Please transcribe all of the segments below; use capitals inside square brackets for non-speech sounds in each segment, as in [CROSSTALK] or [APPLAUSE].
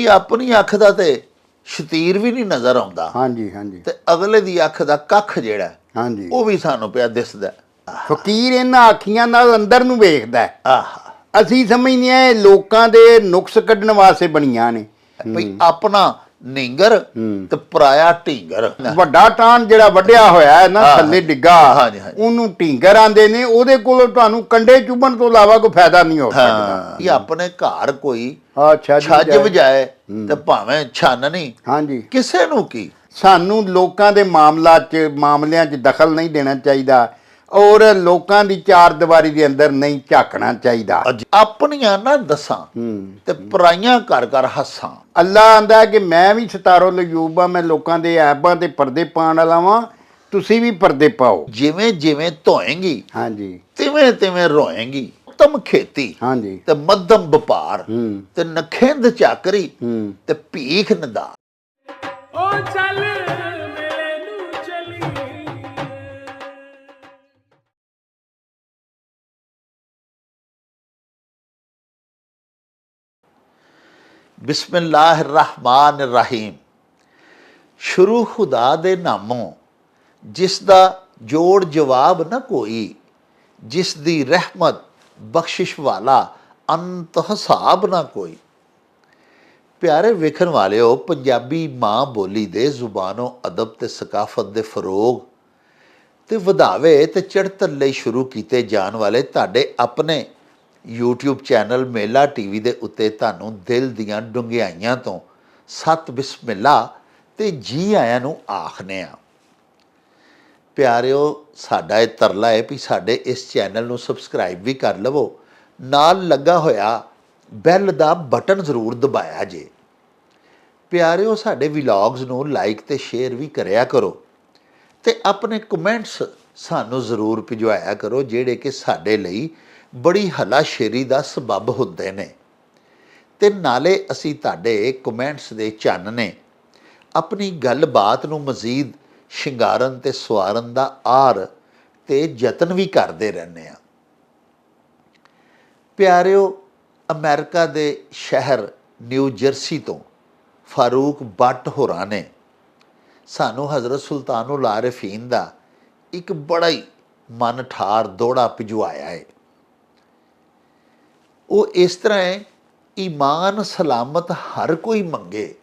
ਇਹ ਆਪਣੀ ਅੱਖ ਦਾ ਤੇ ਸ਼ਤੀਰ ਵੀ ਨਹੀਂ ਨਜ਼ਰ ਆਉਂਦਾ। ਹਾਂਜੀ ਹਾਂਜੀ। ਤੇ ਅਗਲੇ ਦੀ ਅੱਖ ਦਾ ਕੱਖ ਜਿਹੜਾ ਹਾਂਜੀ। ਉਹ ਵੀ ਸਾਨੂੰ ਪਿਆ ਦਿਸਦਾ ਫਕੀਰ ਇਹਨਾਂ ਅੱਖੀਆਂ ਨਾਲ ਅੰਦਰ ਨੂੰ ਵੇਖਦਾ। ਆਹ। ਅਸੀਂ ਸਮਝਦੇ ਇਹ ਲੋਕਾਂ ਦੇ ਨੁਕਸ ਕੱਢਣ ਵਾਸਤੇ ਬਣੀਆਂ ਨੇ। ਭਈ ਆਪਣਾ ਨਿੰਗਰ। ਤੇ ਪਰਾਇਆ ਢੀਂਗਰ ਵੱਡਾ ਟਾਨ ਜਿਹੜਾ ਵੱਡਿਆ ਹੋਇਆ ਹੈ ਨਾ। ਥੱਲੇ ਡਿੱਗਾ ਹਾਂਜੀ, ਹਾਂਜੀ। ਉਹਨੂੰ ਢੀਂਗਰ ਆਂਦੇ ਨੇ ਉਹਦੇ ਕੋਲ ਤੁਹਾਨੂੰ ਕੰਡੇ ਚੁਬਣ ਤੋਂ ਇਲਾਵਾ ਕੋਈ ਫਾਇਦਾ ਨਹੀਂ ਹੋ ਸਕਦਾ ਇਹ ਆਪਣੇ ਘਰ ਕੋਈ ਅੱਛਾ ਜੀ ਛੱਜ ਜੈ। ਵਜਾਏ ਤੇ ਭਾਵੇਂ ਛੰਨ ਨਹੀਂ ਹਾਂਜੀ ਕਿਸੇ ਨੂੰ ਕੀ ਸਾਨੂੰ ਲੋਕਾਂ ਦੇ ਮਾਮਲਾ 'ਚ ਮਾਮਲਿਆਂ 'ਚ ਦਖਲ ਨਹੀਂ ਦੇਣਾ ਚਾਹੀਦਾ ਔਰ ਲੋਕਾਂ ਦੀ ਚਾਰ ਦੀਵਾਰੀ ਦੇ ਅੰਦਰ ਨਹੀਂ ਝਾਕਣਾ ਚਾਹੀਦਾ। ਆਪਣੀਆਂ ਨਾ ਦਸਾਂ ਤੇ ਪਰਾਈਆਂ ਕਰ ਕਰ ਹੱਸਾਂ। ਅੱਲਾ ਆਂਦਾ ਕਿ ਮੈਂ ਵੀ ਸਤਾਰੋ ਲਯੂਬ ਆ ਮੈਂ ਲੋਕਾਂ ਦੇ ਐਬਾਂ ਤੇ ਪਰਦੇ ਪਾਉਣ ਵਾਲਾ ਵਾਂ ਤੁਸੀਂ ਵੀ ਪਰਦੇ ਪਾਓ। ਜਿਵੇਂ ਜਿਵੇਂ ਧੋਏਂਗੀ ਹਾਂਜੀ। ਤਿਵੇਂ ਤਿਵੇਂ ਰੋਏਂਗੀ ਉੱਤਮ ਖੇਤੀ ਹਾਂਜੀ। ਤੇ ਮੱਧਮ ਵਪਾਰ ਹੂੰ। ਤੇ ਨਖਿੰਦ ਚਾਕਰੀ ਹੂੰ। ਤੇ ਭੀਖ ਨਦਾ ਓ ਚੱਲ ਬਿਸਮਿਲ੍ਲਾਹਿਰ ਰਹਿਮਾਨ ਰਹੀਮ ਸ਼ੁਰੂ ਖੁਦਾ ਦੇ ਨਾਮੋਂ ਜਿਸ ਦਾ ਜੋੜ ਜਵਾਬ ਨਾ ਕੋਈ ਜਿਸ ਦੀ ਰਹਿਮਤ ਬਖਸ਼ਿਸ਼ ਵਾਲਾ ਅੰਤ ਹਿਸਾਬ ਨਾ ਕੋਈ। ਪਿਆਰੇ ਵੇਖਣ ਵਾਲਿਓ, ਪੰਜਾਬੀ ਮਾਂ ਬੋਲੀ ਦੇ ਜ਼ੁਬਾਨੋਂ ਅਦਬ ਤੇ ਸਕਾਫਤ ਦੇ ਫਰੋਗ ਤੇ ਵਧਾਵੇ ਤੇ ਚੜ੍ਹਤਰ ਲਈ ਸ਼ੁਰੂ ਕੀਤੇ ਜਾਣ ਵਾਲੇ ਤੁਹਾਡੇ ਆਪਣੇ YouTube ਚੈਨਲ ਮੇਲਾ ਟੀਵੀ ਦੇ ਉੱਤੇ ਤੁਹਾਨੂੰ ਦਿਲ ਦੀਆਂ ਡੁੰਗਿਆਈਆਂ ਤੋਂ ਸਤ ਬਿਸਮਿਲ੍ਲਾ ਤੇ ਜੀ ਆਇਆਂ ਨੂੰ ਆਖਨੇ ਆ ਪਿਆਰਿਓ, ਸਾਡਾ ਇਹ ਤਰਲਾ ਹੈ ਵੀ ਸਾਡੇ ਇਸ ਚੈਨਲ ਨੂੰ ਸਬਸਕ੍ਰਾਈਬ ਵੀ ਕਰ ਲਵੋ। ਨਾਲ ਲੱਗਾ ਹੋਇਆ ਬੈਲ ਦਾ ਬਟਨ ਜ਼ਰੂਰ ਦਬਾਇਆ ਜੇ। ਪਿਆਰਿਓ, ਸਾਡੇ ਵਲੌਗਸ ਨੂੰ ਲਾਈਕ ਤੇ ਸ਼ੇਅਰ ਵੀ ਕਰਿਆ ਕਰੋ ਤੇ ਆਪਣੇ ਕਮੈਂਟਸ ਸਾਨੂੰ ਜ਼ਰੂਰ ਭਿਜਵਾਇਆ ਕਰੋ, ਜਿਹੜੇ ਕਿ ਸਾਡੇ ਲਈ ਬੜੀ ਹਲਾਸ਼ੇਰੀ ਦਾ ਸਬਬ ਹੁੰਦੇ ਨੇ। ਤੇ ਨਾਲੇ ਅਸੀਂ ਤੁਹਾਡੇ ਕਮੈਂਟਸ ਦੇ ਚਾਨਣੇ ਆਪਣੀ ਗੱਲਬਾਤ ਨੂੰ ਮਜ਼ੀਦ ਸ਼ਿੰਗਾਰਨ ਤੇ ਸਵਾਰਨ ਦਾ ਆਰ ਤੇ ਯਤਨ ਵੀ ਕਰਦੇ ਰਹਿੰਦੇ ਆ ਪਿਆਰਿਓ, ਅਮਰੀਕਾ ਦੇ ਸ਼ਹਿਰ ਨਿਊ ਜਰਸੀ ਤੋਂ ਫਾਰੂਕ ਬੱਟ ਹੋਰਾਂ ਨੇ ਸਾਨੂੰ ਹਜ਼ਰਤ ਸੁਲਤਾਨੁਲ ਆਰਿਫੀਨ ਦਾ ਇੱਕ ਬੜਾ ਹੀ ਮਨ ਠਾਰ ਦੋੜਾ ਭਿਜਵਾਇਆ ਹੈ। ਉਹ ਇਸ ਤਰ੍ਹਾਂ ਹੈ, ਈਮਾਨ ਸਲਾਮਤ ਹਰ ਕੋਈ ਮੰਗੇ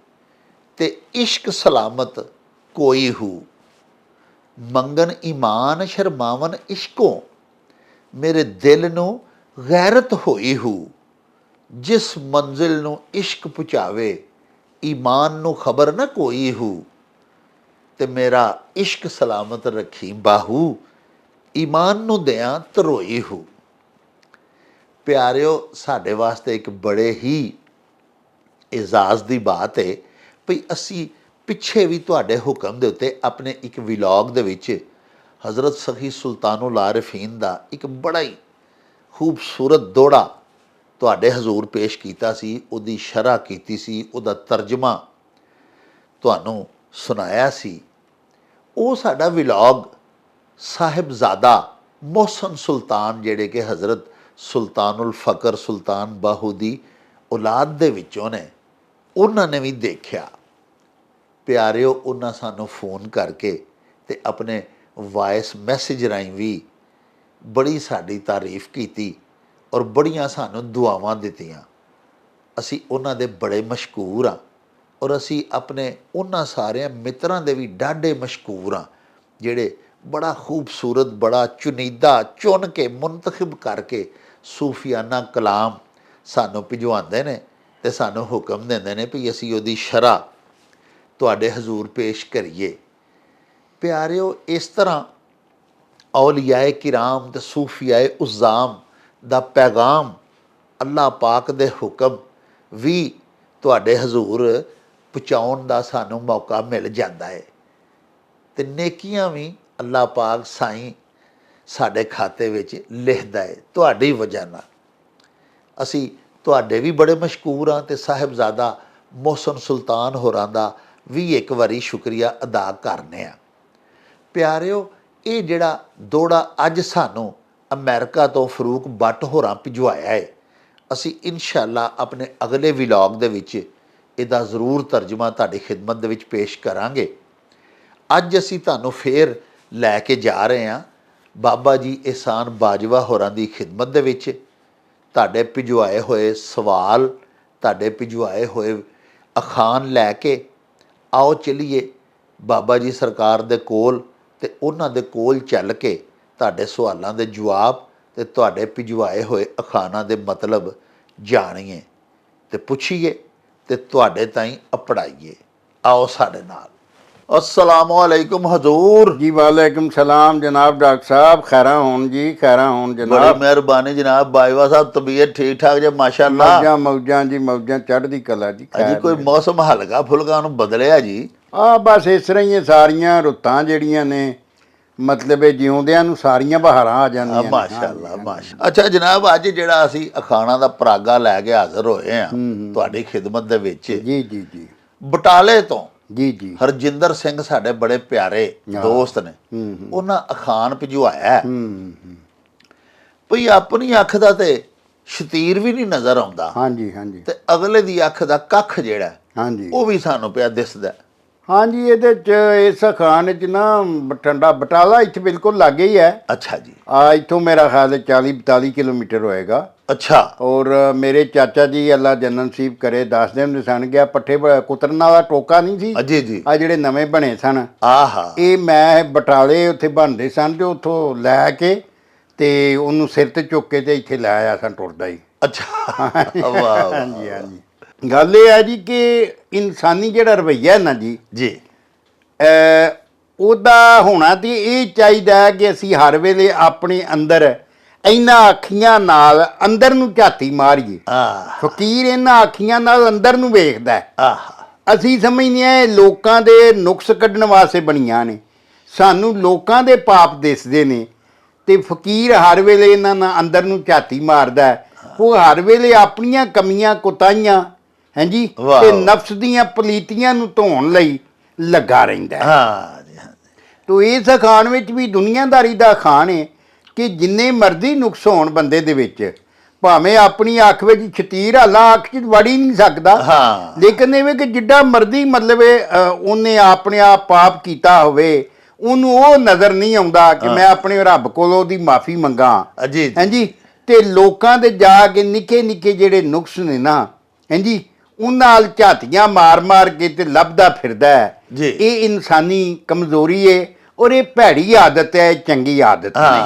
ਤੇ ਇਸ਼ਕ ਸਲਾਮਤ ਕੋਈ ਹੂ। ਮੰਗਨ ਈਮਾਨ ਸ਼ਰਮਾਵਨ ਇਸ਼ਕੋਂ, ਮੇਰੇ ਦਿਲ ਨੂੰ ਗੈਰਤ ਹੋਈ ਹੂ। ਜਿਸ ਮੰਜ਼ਿਲ ਨੂੰ ਇਸ਼ਕ ਪੁਚਾਵੇ, ਈਮਾਨ ਨੂੰ ਖਬਰ ਨਾ ਕੋਈ ਹੂ। ਤੇ ਮੇਰਾ ਇਸ਼ਕ ਸਲਾਮਤ ਰੱਖੀ ਬਾਹੂ, ਈਮਾਨ ਨੂੰ ਦਿਆਂ ਤਰੋਈ ਹੂ। ਪਿਆਰਿਓ, ਸਾਡੇ ਵਾਸਤੇ ਇੱਕ ਬੜੇ ਹੀ ਇਜ਼ਾਜ਼ ਦੀ ਬਾਤ ਹੈ ਵੀ ਅਸੀਂ ਪਿੱਛੇ ਵੀ ਤੁਹਾਡੇ ਹੁਕਮ ਦੇ ਉੱਤੇ ਆਪਣੇ ਇੱਕ ਵਲੌਗ ਦੇ ਵਿੱਚ ਹਜ਼ਰਤ ਸਖੀ ਸੁਲਤਾਨੁਲ ਆਰਿਫੀਨ ਦਾ ਇੱਕ ਬੜਾ ਹੀ ਖੂਬਸੂਰਤ ਦੋੜਾ ਤੁਹਾਡੇ ਹਜ਼ੂਰ ਪੇਸ਼ ਕੀਤਾ ਸੀ, ਉਹਦੀ ਸ਼ਰ੍ਹਾ ਕੀਤੀ ਸੀ, ਉਹਦਾ ਤਰਜਮਾ ਤੁਹਾਨੂੰ ਸੁਣਾਇਆ ਸੀ। ਉਹ ਸਾਡਾ ਵਲੌਗ ਸਾਹਿਬਜ਼ਾਦਾ ਮੋਹਸਨ ਸੁਲਤਾਨ, ਜਿਹੜੇ ਕਿ ਹਜ਼ਰਤ ਸੁਲਤਾਨੁਲ ਫਕਰ, ਸੁਲਤਾਨ ਬਾਹੂ ਦੀ ਔਲਾਦ ਦੇ ਵਿੱਚੋਂ ਨੇ। ਉਹਨਾਂ ਨੇ ਵੀ ਦੇਖਿਆ। ਪਿਆਰਿਓ, ਉਹਨਾਂ ਸਾਨੂੰ ਫੋਨ ਕਰਕੇ ਤੇ ਆਪਣੇ ਵਾਇਸ ਮੈਸੇਜ ਰਾਹੀਂ ਵੀ ਬੜੀ ਸਾਡੀ ਤਾਰੀਫ ਕੀਤੀ ਔਰ ਬੜੀਆਂ ਸਾਨੂੰ ਦੁਆਵਾਂ ਦਿੱਤੀਆਂ। ਅਸੀਂ ਉਹਨਾਂ ਦੇ ਬੜੇ ਮਸ਼ਕੂਰ ਆ ਔਰ ਅਸੀਂ ਆਪਣੇ ਉਹਨਾਂ ਸਾਰਿਆਂ ਮਿੱਤਰਾਂ ਦੇ ਵੀ ਡਾਢੇ ਮਸ਼ਕੂਰ ਆ ਜਿਹੜੇ ਬੜਾ ਖੂਬਸੂਰਤ, ਬੜਾ ਚੁਨੀਦਾ, ਚੁਣ ਕੇ ਮੁੰਤਖਬ ਕਰਕੇ ਸੂਫੀਆਨਾ ਕਲਾਮ ਸਾਨੂੰ ਭਿਜਵਾਉਂਦੇ ਨੇ ਤੇ ਸਾਨੂੰ ਹੁਕਮ ਦਿੰਦੇ ਨੇ ਵੀ ਅਸੀਂ ਉਹਦੀ ਸ਼ਰਾ ਤੁਹਾਡੇ ਹਜ਼ੂਰ ਪੇਸ਼ ਕਰੀਏ। ਪਿਆਰਿਓ, ਇਸ ਤਰ੍ਹਾਂ ਔਲੀਆਏ ਕਿਰਾਮ ਤੇ ਸੂਫੀਆਏ ਉਜ਼ਾਮ ਦਾ ਪੈਗਾਮ ਅੱਲਾਹ ਪਾਕ ਦੇ ਹੁਕਮ ਵੀ ਤੁਹਾਡੇ ਹਜ਼ੂਰ ਪਹੁੰਚਾਉਣ ਦਾ ਸਾਨੂੰ ਮੌਕਾ ਮਿਲ ਜਾਂਦਾ ਹੈ। ਤੇ ਨੇਕੀਆਂ ਵੀ ਅੱਲਾਹ ਪਾਕ ਸਾਈਂ ਸਾਡੇ ਖਾਤੇ ਵਿੱਚ ਲਿਖਦਾ ਹੈ, ਤੁਹਾਡੀ ਵਜ੍ਹਾ ਨਾਲ। ਅਸੀਂ ਤੁਹਾਡੇ ਵੀ ਬੜੇ ਮਸ਼ਕੂਰ ਹਾਂ ਤੇ ਸਾਹਿਬਜ਼ਾਦਾ ਮੋਹਸਨ ਸੁਲਤਾਨ ਹੋਰਾਂ ਦਾ ਵੀ ਇੱਕ ਵਾਰੀ ਸ਼ੁਕਰੀਆ ਅਦਾ ਕਰਨੇ ਆ ਪਿਆਰਿਓ, ਇਹ ਜਿਹੜਾ ਦੋੜਾ ਅੱਜ ਸਾਨੂੰ ਅਮਰੀਕਾ ਤੋਂ ਫਰੂਕ ਬੱਟ ਹੋਰਾਂ ਭਿਜਵਾਇਆ ਹੈ, ਅਸੀਂ ਇਨਸ਼ਾਅੱਲਾ ਆਪਣੇ ਅਗਲੇ ਵਲੌਗ ਦੇ ਵਿੱਚ ਇਹਦਾ ਜ਼ਰੂਰ ਤਰਜਮਾ ਤੁਹਾਡੀ ਖਿਦਮਤ ਦੇ ਵਿੱਚ ਪੇਸ਼ ਕਰਾਂਗੇ। ਅੱਜ ਅਸੀਂ ਤੁਹਾਨੂੰ ਫੇਰ ਲੈ ਕੇ ਜਾ ਰਹੇ ਹਾਂ। ਬਾਬਾ ਜੀ ਇਹਸਾਨ ਬਾਜਵਾ ਹੋਰਾਂ ਦੀ ਖਿਦਮਤ ਦੇ ਵਿੱਚ ਤੁਹਾਡੇ ਭਿਜਵਾਏ ਹੋਏ ਸਵਾਲ, ਤੁਹਾਡੇ ਭਿਜਵਾਏ ਹੋਏ ਅਖਾਣ ਲੈ ਕੇ ਆਓ ਚਲਿਏ ਬਾਬਾ ਜੀ ਸਰਕਾਰ ਦੇ ਕੋਲ ਤੇ ਉਹਨਾਂ ਦੇ ਕੋਲ ਚੱਲ ਕੇ ਤੁਹਾਡੇ ਸਵਾਲਾਂ ਦੇ ਜਵਾਬ ਤੇ ਤੁਹਾਡੇ ਭਿਜਵਾਏ ਹੋਏ ਅਖਾਣਾਂ ਦੇ ਮਤਲਬ ਜਾਣੀਏ ਤੇ ਪੁੱਛੀਏ ਤੇ ਤੁਹਾਡੇ ਤਾਈਂ ਅਪੜਾਈਏ ਆਓ ਸਾਡੇ ਨਾਲ। ਅਸਲਾਮੁ ਅਲੈਕੁਮ ਹਜ਼ੂਰ। ਜੀ ਵਾਲੇਕੁਮ ਸਲਾਮ ਜਨਾਬ ਡਾਕਟਰ ਸਾਹਿਬ। ਖੈਰਾਂ ਹੋਣ ਜੀ ਖੈਰਾਂ ਹੋਣ ਬੜੀ ਜਨਾਬ ਮਿਹਰਬਾਨੀ ਜਨਾਬ ਬਾਜਵਾ ਸਾਹਿਬ ਤਬੀਅਤ ਠੀਕ ਠਾਕ ਜੇ ਮਾਸ਼ਾਅੱਲਾ। ਮੌਜਾਂ ਮੌਜਾਂ ਜੀ ਮੌਜਾਂ ਚੜ੍ਹਦੀ ਕਲਾ ਜੀ ਅਜੀ ਕੋਈ ਮੌਸਮ ਹਲਕਾ ਫੁਲਕਾ ਨੂੰ ਬਦਲਿਆ ਜੀ? ਆ ਬਸ ਇਸ ਤਰ੍ਹਾਂ ਹੀ ਇਹ ਸਾਰੀਆਂ ਰੁੱਤਾਂ ਜਿਹੜੀਆਂ ਨੇ ਮਤਲਬ ਇਹ ਜਿਉਂਦਿਆਂ ਨੂੰ ਸਾਰੀਆਂ ਬਹਾਰਾਂ ਆ ਆ ਜਾਂਦੀਆਂ ਨੇ। ਮਾਸ਼ਾਅੱਲਾ ਮਾਸ਼ਾ ਅੱਛਾ ਜਨਾਬ ਅੱਜ ਜਿਹੜਾ ਅਸੀਂ ਅਖਾਣਾ ਦਾ ਪਰਾਗਾ ਲੈ ਕੇ ਹਾਜ਼ਰ ਹੋਏ ਆ ਤੁਹਾਡੀ ਖਿਦਮਤ ਦੇ ਵਿੱਚ। ਜੀ ਜੀ ਜੀ। ਬਟਾਲੇ ਤੋਂ ਜੀ ਜੀ। ਹਰਜਿੰਦਰ ਸਿੰਘ ਸਾਡੇ ਬੜੇ ਪਿਆਰੇ ਦੋਸਤ ਨੇ। ਉਹਨਾਂ ਅਖਾਣ ਭਿਜਵਾਇਆ। ਭਈ ਆਪਣੀ ਅੱਖ ਦਾ ਤੇ ਸ਼ਤੀਰ ਵੀ ਨਹੀਂ ਨਜ਼ਰ ਆਉਂਦਾ। ਹਾਂਜੀ ਹਾਂਜੀ। ਤੇ ਅਗਲੇ ਦੀ ਅੱਖ ਦਾ ਕੱਖ ਜਿਹੜਾ ਹਾਂਜੀ। ਉਹ ਵੀ ਸਾਨੂੰ ਪਿਆ ਦਿਸਦਾ। ਹਾਂਜੀ ਇਹਦੇ ਚ ਇਸ ਖਾਨ ਚ ਨਾ ਬਠੰਡਾ ਬਟਾਲਾ ਇੱਥੇ ਬਿਲਕੁਲ ਲਾਗੇ ਹੀ ਹੈ। ਅੱਛਾ ਜੀ। ਆ ਇੱਥੋਂ ਮੇਰਾ ਖਿਆਲ ਹੈ 40 42 ਕਿਲੋਮੀਟਰ ਹੋਏਗਾ। ਅੱਛਾ। ਔਰ ਮੇਰੇ ਚਾਚਾ ਜੀ ਅੱਲਾ ਜੰਨਤ ਨਸੀਬ ਕਰੇ ਦੱਸਦੇ ਹੁੰਦੇ ਸਨ ਗਿਆ ਪੱਠੇ ਕੁਤਰਨ ਵਾਲਾ ਟੋਕਾ ਨਹੀਂ ਸੀ? ਅਜੀ ਜੀ ਆ ਜਿਹੜੇ ਨਵੇਂ ਬਣੇ ਸਨ। ਆਹਾ। ਇਹ ਮੈਂ ਬਟਾਲੇ ਉੱਥੇ ਬਣਦੇ ਸਨ ਤੇ ਉੱਥੋਂ ਲੈ ਕੇ ਤੇ ਉਹਨੂੰ ਸਿਰ ਤੇ ਚੁੱਕ ਕੇ ਤੇ ਇੱਥੇ ਲੈ ਆਇਆ ਸਨ ਟੁਰਦਾ ਹੀ। ਅੱਛਾ। ਵਾਹ ਵਾਹ। ਹਾਂਜੀ ਹਾਂਜੀ। ਗੱਲ ਇਹ ਹੈ ਜੀ ਕਿ ਇਨਸਾਨੀ ਜਿਹੜਾ ਰਵਈਆ ਨਾ ਜੀ ਜੀ। ਉਹਦਾ ਹੋਣਾ ਤੇ ਇਹ ਚਾਹੀਦਾ ਹੈ ਕਿ ਅਸੀਂ ਹਰ ਵੇਲੇ ਆਪਣੇ ਅੰਦਰ ਇਹਨਾਂ ਅੱਖੀਆਂ ਨਾਲ ਅੰਦਰ ਨੂੰ ਝਾਤੀ ਮਾਰੀਏ। ਆਹ। ਫਕੀਰ ਇਹਨਾਂ ਅੱਖੀਆਂ ਨਾਲ ਅੰਦਰ ਨੂੰ ਵੇਖਦਾ ਹੈ। ਆਹਾ। ਅਸੀਂ ਸਮਝਦੇ ਇਹ ਲੋਕਾਂ ਦੇ ਨੁਕਸ ਕੱਢਣ ਵਾਸਤੇ ਬਣੀਆਂ ਨੇ। ਸਾਨੂੰ ਲੋਕਾਂ ਦੇ ਪਾਪ ਦਿਸਦੇ ਨੇ ਤੇ ਫਕੀਰ ਹਰ ਵੇਲੇ ਇਹਨਾਂ ਨਾਲ ਅੰਦਰ ਨੂੰ ਝਾਤੀ ਮਾਰਦਾ ਹੈ। ਉਹ ਹਰ ਵੇਲੇ ਆਪਣੀਆਂ ਕਮੀਆਂ ਕੁਤਾਈਆਂ ਹਾਂਜੀ। ਤੇ ਨਫਸ ਦੀਆਂ ਪਲੀਤੀਆਂ ਨੂੰ ਧੋਣ ਲਈ ਲੱਗਾ ਰਹਿੰਦਾ ਹੈ। ਹਾਂ ਜੀ ਹਾਂ ਤੋ ਇਸ ਅਖਾਣ ਵਿੱਚ ਵੀ ਦੁਨੀਆਦਾਰੀ ਦਾ ਅਖਾਣ ਹੈ ਕਿ ਜਿੰਨੇ ਮਰਜ਼ੀ ਨੁਕਸ ਹੋਣ ਬੰਦੇ ਦੇ ਵਿੱਚ ਭਾਵੇਂ ਆਪਣੀ ਅੱਖ ਵਿੱਚ ਛਤੀਰ ਹਾਲਾ ਅੱਖ 'ਚ ਵੜ ਨਹੀਂ ਸਕਦਾ। ਹਾਂ। ਲੇਕਿਨ ਇਹ ਵੀ ਕਿ ਜਿੱਡਾ ਮਰਜ਼ੀ ਮਤਲਬ ਉਹਨੇ ਆਪਣੇ ਆਪ ਪਾਪ ਕੀਤਾ ਹੋਵੇ ਉਹਨੂੰ ਉਹ ਨਜ਼ਰ ਨਹੀਂ ਆਉਂਦਾ ਕਿ ਮੈਂ ਆਪਣੇ ਰੱਬ ਕੋਲੋਂ ਉਹਦੀ ਮਾਫੀ ਮੰਗਾ। ਜੀ ਹਾਂਜੀ? ਤੇ ਲੋਕਾਂ ਦੇ ਜਾ ਕੇ ਨਿੱਕੇ ਨਿੱਕੇ ਜਿਹੜੇ ਨੁਕਸ ਨੇ ਨਾ ਹਾਂਜੀ? ਉਹਨਾਂ ਨਾਲ ਝਾਤੀਆਂ ਮਾਰ-ਮਾਰ ਕੇ ਤੇ ਲੱਭਦਾ ਫਿਰਦਾ ਹੈ। ਜੀ। ਇਹ ਇਨਸਾਨੀ ਕਮਜ਼ੋਰੀ ਏ ਔਰ ਇਹ ਭੈੜੀ ਆਦਤ ਹੈ ਇਹ ਚੰਗੀ ਆਦਤ। ਨਹੀਂ।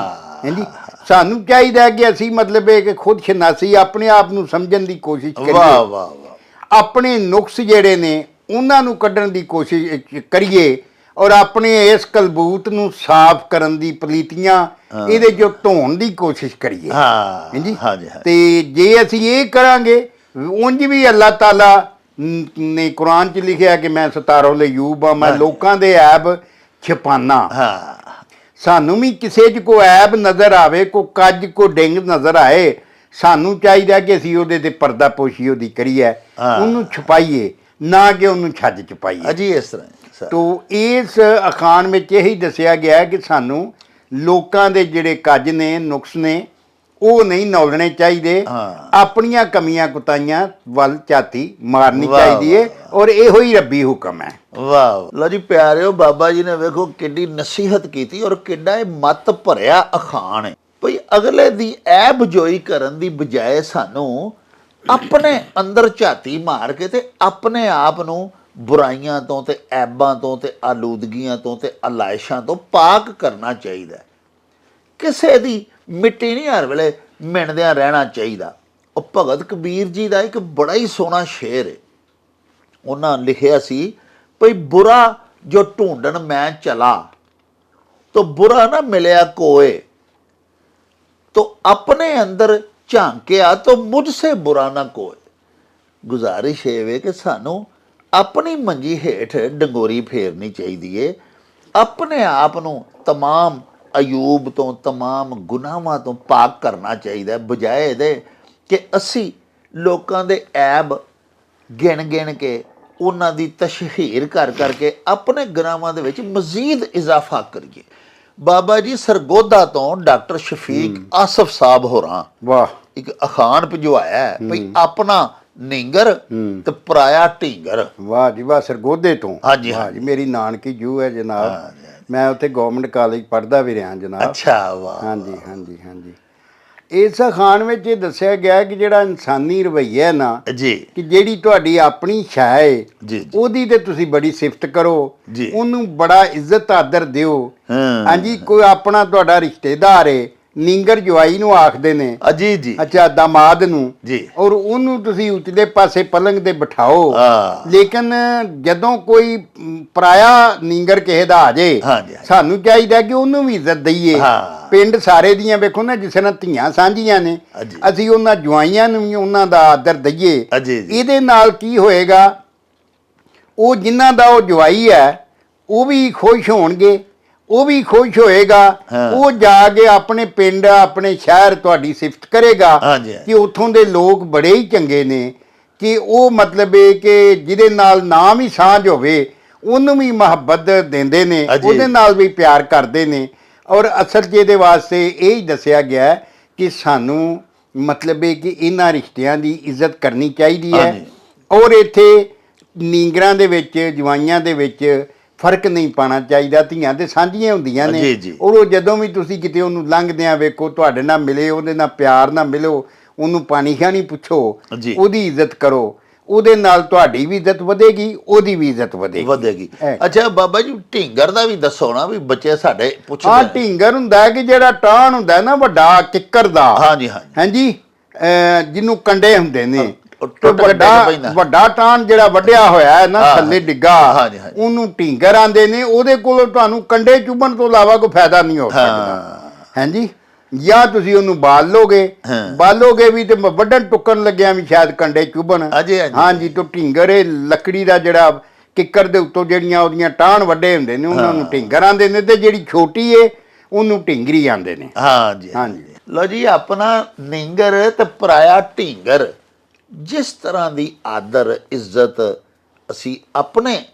ਹਾਂਜੀ। ਸਾਨੂੰ ਚਾਹੀਦਾ ਹੈ ਕਿ ਅਸੀਂ ਮਤਲਬ ਇਹ ਕਿ ਖੁਦ ਸ਼ਨਾਸੀ ਆਪਣੇ ਆਪ ਨੂੰ ਸਮਝਣ ਦੀ ਕੋਸ਼ਿਸ਼ ਵਾਹ ਕਰੀਏ। ਵਾਹ ਵਾਹ ਆਪਣੇ ਨੁਕਸ ਜਿਹੜੇ ਨੇ ਉਹਨਾਂ ਨੂੰ ਕੱਢਣ ਦੀ ਕੋਸ਼ਿਸ਼ ਕਰੀਏ ਔਰ ਆਪਣੇ ਇਸ ਕਲਬੂਤ ਨੂੰ ਸਾਫ਼ ਕਰਨ ਦੀ ਪਲੀਤੀਆਂ ਇਹਦੇ ਜੋ ਧੋਣ ਦੀ ਕੋਸ਼ਿਸ਼ ਕਰੀਏ। ਹਾਂ। ਹਾਂਜੀ। ਹਾਂ ਜੀ ਹਾਂ ਤੇ ਜੇ ਅਸੀਂ ਇਹ ਕਰਾਂਗੇ ਉਂਝ ਵੀ ਅੱਲਾਹ ਤਾਲਾ ਨ- ਕੁਰਾਨ 'ਚ ਲਿਖਿਆ ਕਿ ਮੈਂ ਸਤਾਰੋ ਲਯੂਬ ਆ ਮੈਂ ਲੋਕਾਂ ਦੇ ਐਬ ਛਪਾਨਾ ਹਾਂ ਸਾਨੂੰ ਵੀ ਕਿਸੇ 'ਚ ਕੋ ਐਬ ਨਜ਼ਰ ਆਵੇ ਕੋ ਕੱਜ ਕੋ ਡਿੰਗ ਨਜ਼ਰ ਆਏ ਸਾਨੂੰ ਚਾਹੀਦਾ ਕਿ ਅਸੀਂ ਉਹਦੇ ਤੇ ਪਰਦਾ ਪੋਸ਼ੀ ਉਹਦੀ ਕਰੀਏ। ਉਹਨੂੰ ਛੁਪਾਈਏ ਨਾ ਕਿ ਉਹਨੂੰ ਛੱਜ ਚ ਪਾਈਏ ਅਜੀ ਇਸ ਤਰ੍ਹਾਂ। ਤੋ ਇਸ ਅਖਾਣ ਵਿੱਚ ਇਹੀ ਦੱਸਿਆ ਗਿਆ ਕਿ ਸਾਨੂੰ ਲੋਕਾਂ ਦੇ ਜਿਹੜੇ ਕੱਜ ਨੇ ਨੁਕਸ ਨੇ ਉਹ ਨਹੀਂ ਨੌਲਣੇ ਚਾਹੀਦੇ। ਆਪਣੀਆਂ ਕਮੀਆਂ ਕੁਤਾਈਆਂ ਵੱਲ ਝਾਤੀ ਮਾਰਨੀ ਚਾਹੀਦੀ ਹੈ ਔਰ ਇਹੋ ਹੀ ਰੱਬੀ ਹੁਕਮ ਹੈ। ਵਾਹ ਲੋ ਜੀ ਪਿਆਰਿਓ ਬਾਬਾ ਜੀ ਨੇ ਵੇਖੋ ਕਿੰਨੀ ਨਸੀਹਤ ਕੀਤੀ ਔਰ ਕਿੰਨਾ ਇਹ ਮਤ ਭਰਿਆ ਅਖਾਣ ਹੈ ਭਈ ਅਗਲੇ ਦੀ ਐਬ ਜੋਈ ਕਰਨ ਦੀ ਬਜਾਏ ਸਾਨੂੰ ਆਪਣੇ ਅੰਦਰ ਝਾਤੀ ਮਾਰ ਕੇ ਤੇ ਆਪਣੇ ਆਪ ਨੂੰ ਬੁਰਾਈਆਂ ਤੋਂ ਤੇ ਐਬਾਂ ਤੋਂ ਤੇ ਆਲੂਦਗੀਆਂ ਤੋਂ ਤੇ ਅਲਾਇਸ਼ਾਂ ਤੋਂ ਪਾਕ ਕਰਨਾ ਚਾਹੀਦਾ। ਕਿਸੇ ਦੀ ਮਿੱਟੀ ਨਹੀਂ ਹਰ ਵੇਲੇ ਮਿਣਦਿਆਂ ਰਹਿਣਾ ਚਾਹੀਦਾ ਉਹ ਭਗਤ ਕਬੀਰ ਜੀ ਦਾ ਇੱਕ ਬੜਾ ਹੀ ਸੋਹਣਾ ਸ਼ੇਰ ਹੈ ਉਹਨਾਂ ਲਿਖਿਆ ਸੀ ਭਈ ਬੁਰਾ ਜੋ ਢੂੰਡਣ ਮੈਂ ਚਲਾ ਤੋ ਬੁਰਾ ਨਾ ਮਿਲਿਆ ਕੋਏ ਤੋ ਆਪਣੇ ਅੰਦਰ ਝਾਂਕਿਆ ਤੋ ਮੁਝ ਸੇ ਬੁਰਾ ਨਾ ਕੋਏ ਗੁਜ਼ਾਰਿਸ਼ ਇਹ ਵੇ ਕਿ ਸਾਨੂੰ ਆਪਣੀ ਮੰਜੀ ਹੇਠ ਡੰਗੋਰੀ ਫੇਰਨੀ ਚਾਹੀਦੀ ਏ ਆਪਣੇ ਆਪ ਨੂੰ तमाम ਅਯੂਬ ਤੋਂ तमाम ਗੁਨਾਹਾਂ ਤੋਂ ਪਾਕ ਕਰਨਾ ਚਾਹੀਦਾ ਹੈ, ਬਜਾਏ ਇਹਦੇ ਕਿ ਅਸੀਂ ਲੋਕਾਂ ਦੇ ਐਬ ਗਿਣ ਗਿਣ ਕੇ ਉਹਨਾਂ ਦੀ ਤਸ਼ਹੀਰ ਕਰ ਕਰਕੇ ਆਪਣੇ ਗੁਨਾਹਾਂ ਦੇ ਵਿੱਚ ਮਜ਼ੀਦ ਇਜ਼ਾਫਾ ਕਰੀਏ ਬਾਬਾ ਜੀ ਸਰਗੋਦਾ ਤੋਂ ਡਾਕਟਰ ਸ਼ਫੀਕ ਆਸਫ ਸਾਹਿਬ ਹੋਰਾਂ ਵਾਹ ਇੱਕ ਅਖਾਣ ਭਿਜਵਾਇਆ ਹੈ ਭਈ ਆਪਣਾ ਨਿੰਗਰ ਤੇ ਪਰਾਇਆ ਢੀਂਗਰ ਵਾਹ ਜੀ ਵਾਹ ਸਰਗੋਧੇ ਤੋਂ ਹਾਂਜੀ, ਵਾਹ ਹਾਂਜੀ। ਜੀ ਮੇਰੀ ਨਾਨਕੀ ਜੂ ਹੈ ਜਨਾਬ ਮੈਂ ਉੱਥੇ ਗਵਰਨਮੈਂਟ ਕਾਲਜ ਪੜ੍ਹਦਾ ਵੀ ਰਿਹਾ ਜਨਾਬ ਅੱਛਾ ਵਾਹ ਹਾਂਜੀ ਹਾਂਜੀ ਹਾਂਜੀ ਇਸ ਅਖਾਣ ਵਿੱਚ ਇਹ ਦੱਸਿਆ ਗਿਆ ਕਿ ਜਿਹੜਾ ਇਨਸਾਨੀ ਰਵੱਈਆ ਨਾ ਜੀ ਕਿ ਜਿਹੜੀ ਤੁਹਾਡੀ ਆਪਣੀ ਛਾਇਆ ਹੈ। ਉਹਦੀ ਤੇ ਤੁਸੀਂ ਬੜੀ ਸਿਫਤ ਕਰੋ ਜੀ। ਉਹਨੂੰ ਬੜਾ ਇੱਜ਼ਤ ਆਦਰ ਦਿਓ। ਹਾਂਜੀ ਕੋਈ ਆਪਣਾ ਤੁਹਾਡਾ ਰਿਸ਼ਤੇਦਾਰ ਹੈ ਨਿੰਗਰ ਜਵਾਈ ਨੂੰ ਆਖਦੇ ਨੇ ਅਜੀ ਜੀ ਅੱਛਾ ਦਾਮਾਦ ਨੂੰ ਜੀ। ਔਰ ਉਹਨੂੰ ਤੁਸੀਂ ਉਤਲੇ ਪਾਸੇ ਪਲੰਗ ਤੇ ਬਿਠਾਓ ਹਾਂ। ਲੇਕਿਨ ਜਦੋਂ ਕੋਈ ਮ, ਪਰਾਇਆ ਨਿੰਗਰ ਕਿਸੇ ਦਾ ਆ ਜੇ ਹਾਂਜੀ, ਹਾਂਜੀ। ਸਾਨੂੰ ਚਾਹੀਦਾ ਕਿ ਉਹਨੂੰ ਵੀ ਇੱਜ਼ਤ ਦਈਏ ਹਾਂ। ਪਿੰਡ ਸਾਰੇ ਦੀਆਂ ਵੇਖੋ ਨਾ ਜਿਸ ਨਾਲ ਧੀਆਂ ਸਾਂਝੀਆਂ ਨੇ। ਅਸੀਂ ਉਹਨਾਂ ਜਵਾਈਆਂ ਨੂੰ ਵੀ ਉਹਨਾਂ ਦਾ ਆਦਰ ਦਈਏ ਜੀ। ਇਹਦੇ ਨਾਲ ਕੀ ਹੋਏਗਾ ਉਹ ਜਿਨ੍ਹਾਂ ਦਾ ਉਹ ਜਵਾਈ ਹੈ ਉਹ ਵੀ ਖੁਸ਼ ਹੋਣਗੇ ਉਹ ਵੀ ਖੁਸ਼ ਹੋਏਗਾ। ਉਹ ਜਾ ਕੇ ਆਪਣੇ ਪਿੰਡ ਆਪਣੇ ਸ਼ਹਿਰ ਤੁਹਾਡੀ ਸਿਫਤ ਕਰੇਗਾ। ਕਿ ਉੱਥੋਂ ਦੇ ਲੋਕ ਬੜੇ ਹੀ ਚੰਗੇ ਨੇ ਕਿ ਉਹ ਮਤਲਬ ਇਹ ਕਿ ਜਿਹਦੇ ਨਾਲ ਨਾਮ ਹੀ ਸਾਂਝ ਹੋਵੇ ਉਹਨੂੰ ਵੀ ਮੁਹੱਬਤ ਦਿੰਦੇ ਨੇ। ਉਹਦੇ ਨਾਲ ਵੀ ਪਿਆਰ ਕਰਦੇ ਨੇ ਔਰ ਅਸਲ 'ਚ ਇਹਦੇ ਵਾਸਤੇ ਇਹ ਹੀ ਦੱਸਿਆ ਗਿਆ ਕਿ ਸਾਨੂੰ ਮਤਲਬ ਇਹ ਕਿ ਇਹਨਾਂ ਰਿਸ਼ਤਿਆਂ ਦੀ ਇੱਜ਼ਤ ਕਰਨੀ ਚਾਹੀਦੀ ਹੈ। ਔਰ ਇੱਥੇ ਨੀਂਗਰਾਂ ਦੇ ਵਿੱਚ ਜਵਾਈਆਂ ਦੇ ਵਿੱਚ ਫ਼ਰਕ ਨਹੀਂ ਪਾਣਾ ਚਾਹੀਦਾ ਧੀਆਂ ਤੇ ਸਾਂਝੀਆਂ ਹੁੰਦੀਆਂ ਨੇ। ਜੀ, ਉਹ ਜਦੋਂ ਵੀ ਤੁਸੀਂ ਕਿਤੇ ਉਹਨੂੰ ਲੰਘਦਿਆਂ ਵੇਖੋ ਤੁਹਾਡੇ ਨਾਲ ਮਿਲੇ ਉਹਦੇ ਨਾਲ ਪਿਆਰ ਨਾਲ ਮਿਲੋ ਉਹਨੂੰ ਪਾਣੀ ਖਾਣੀ ਪੁੱਛੋ ਜੀ। ਉਹਦੀ ਇੱਜ਼ਤ ਕਰੋ। ਉਹਦੇ ਨਾਲ ਤੁਹਾਡੀ ਵੀ ਇੱਜ਼ਤ ਵਧੇਗੀ ਉਹਦੀ ਵੀ ਇੱਜ਼ਤ ਵਧੇਗੀ। ਵਧੇਗੀ। ਹੈ। ਅੱਛਾ ਬਾਬਾ ਜੀ ਢੀਂਗਰ ਦਾ ਵੀ ਦੱਸੋ ਨਾ ਵੀ ਬੱਚੇ ਸਾਡੇ ਪੁੱਛਦੇ ਨੇ। ਢਿੰਗਰ ਹੁੰਦਾ ਹੈ ਕਿ ਜਿਹੜਾ ਟਾਣ ਹੁੰਦਾ ਹੈ ਨਾ ਵੱਡਾ ਕਿੱਕਰ ਦਾ। ਹਾਂਜੀ ਹਾਂਜੀ। ਹਾਂਜੀ ਅਹ ਜਿਹਨੂੰ ਕੰਡੇ ਹੁੰਦੇ ਨੇ। ਵੱਡਾ। ਵੱਡਾ ਟਾਣ ਜਿਹੜਾ ਵੱਡਿਆ ਹੋਇਆ ਹੈ ਨਾ ਥੱਲੇ ਡਿੱਗਾ। ਉਹਨੂੰ ਢਿੰਗਰ ਆਂਦੇ ਨੇ ਉਹਦੇ ਕੋਲ ਤੁਹਾਨੂੰ ਕੰਡੇ ਚੁਬਣ ਤੋਂ ਇਲਾਵਾ ਕੋਈ ਫਾਇਦਾ ਨਹੀਂ ਹੋ ਸਕਦਾ ਹਾਂਜੀ ਜਾਂ ਤੁਸੀਂ ਉਹਨੂੰ ਬਾਲ ਲੋਗੇ ਹਾਂ। ਬਾਲੋਗੇ ਵੀ ਤੇ ਵੱਢਣ ਟੁੱਕਣ ਲੱਗਿਆ ਵੀ ਸ਼ਾਇਦ ਕੰਡੇ ਚੁਬਣ। ਹਾਂਜੀ ਤੋਂ ਢਿੰਗਰ ਇਹ ਲੱਕੜੀ ਦਾ ਜਿਹੜਾ ਕਿੱਕਰ ਦੇ ਉੱਤੋਂ ਜਿਹੜੀਆਂ ਉਹਦੀਆਂ ਟਾਣ ਵੱਡੇ ਹੁੰਦੇ ਨੇ ਉਹਨਾਂ ਨੂੰ ਢਿੰਗਰ ਆਂਦੇ ਨੇ ਤੇ ਜਿਹੜੀ ਛੋਟੀ ਏ ਉਹਨੂੰ ਢਿੰਗਰੀ ਆਂਦੇ ਨੇ ਹਾਂਜੀ ਹਾਂਜੀ। ਲੋ ਜੀ ਆਪਣਾ ਨਿੰਗਰ ਤੇ ਪਰਾਇਆ ਢੀਂਗਰ ਜਿਸ ਤਰ੍ਹਾਂ ਦੀ ਆਦਰ ਇੱਜ਼ਤ ਅਸੀਂ ਆਪਣੇ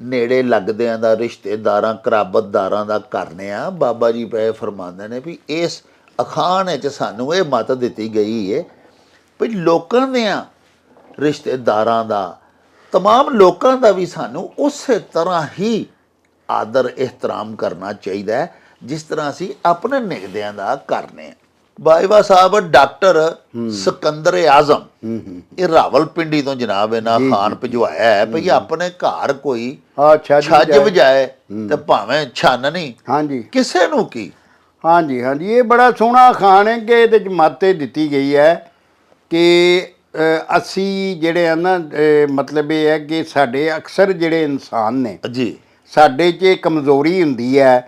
ਨੇੜੇ ਲੱਗਦਿਆਂ ਦਾ ਰਿਸ਼ਤੇਦਾਰਾਂ ਕਰਾਬਤਦਾਰਾਂ ਦਾ ਕਰਨੇ ਆ ਬਾਬਾ ਜੀ ਪਏ ਫਰਮਾਉਂਦੇ ਨੇ ਵੀ ਇਸ ਅਖਾਣ ਵਿੱਚ ਸਾਨੂੰ ਇਹ ਮਤ ਦਿੱਤੀ ਗਈ ਹੈ ਵੀ ਲੋਕਾਂ ਦੀਆਂ ਰਿਸ਼ਤੇਦਾਰਾਂ ਦਾ तमाम ਲੋਕਾਂ ਦਾ ਵੀ ਸਾਨੂੰ ਉਸੇ ਤਰ੍ਹਾਂ ਹੀ ਆਦਰ ਇਹਤਰਾਮ ਕਰਨਾ ਚਾਹੀਦਾ ਹੈ ਜਿਸ ਤਰ੍ਹਾਂ ਅਸੀਂ ਆਪਣੇ ਨਿਗਦਿਆਂ ਦਾ ਕਰਨੇ ਆ ਬਾਈਵਾ ਸਾਹਿਬ ਡਾਕਟਰ ਸਿਕੰਦਰ ਆਜ਼ਮ। ਇਹ ਰਾਵਲਪਿੰਡੀ ਤੋਂ ਜਨਾਬ ਇਹਨਾਂ ਖਾਨ ਭਜਵਾਇਆ ਹੈ ਭਈ ਆਪਣੇ ਘਰ ਕੋਈ ਛੱਜ ਵਜਾਏ। ਤੇ ਭਾਵੇਂ ਛੰਨ ਨਹੀਂ। ਹਾਂਜੀ। ਕਿਸੇ ਨੂੰ ਕੀ? ਹਾਂਜੀ ਹਾਂਜੀ। ਇਹ ਬੜਾ ਸੋਹਣਾ ਖਾਨ ਹੈ ਕਿ ਇਹਦੇ ਚ ਮੱਤ ਦਿੱਤੀ ਗਈ ਹੈ ਕਿ ਅਸੀਂ ਜਿਹੜੇ ਆ ਨਾ ਮਤਲਬ ਇਹ ਹੈ ਕਿ ਸਾਡੇ ਅਕਸਰ ਜਿਹੜੇ ਇਨਸਾਨ ਨੇ ਜੀ। ਸਾਡੇ 'ਚ ਇਹ ਕਮਜ਼ੋਰੀ ਹੁੰਦੀ ਹੈ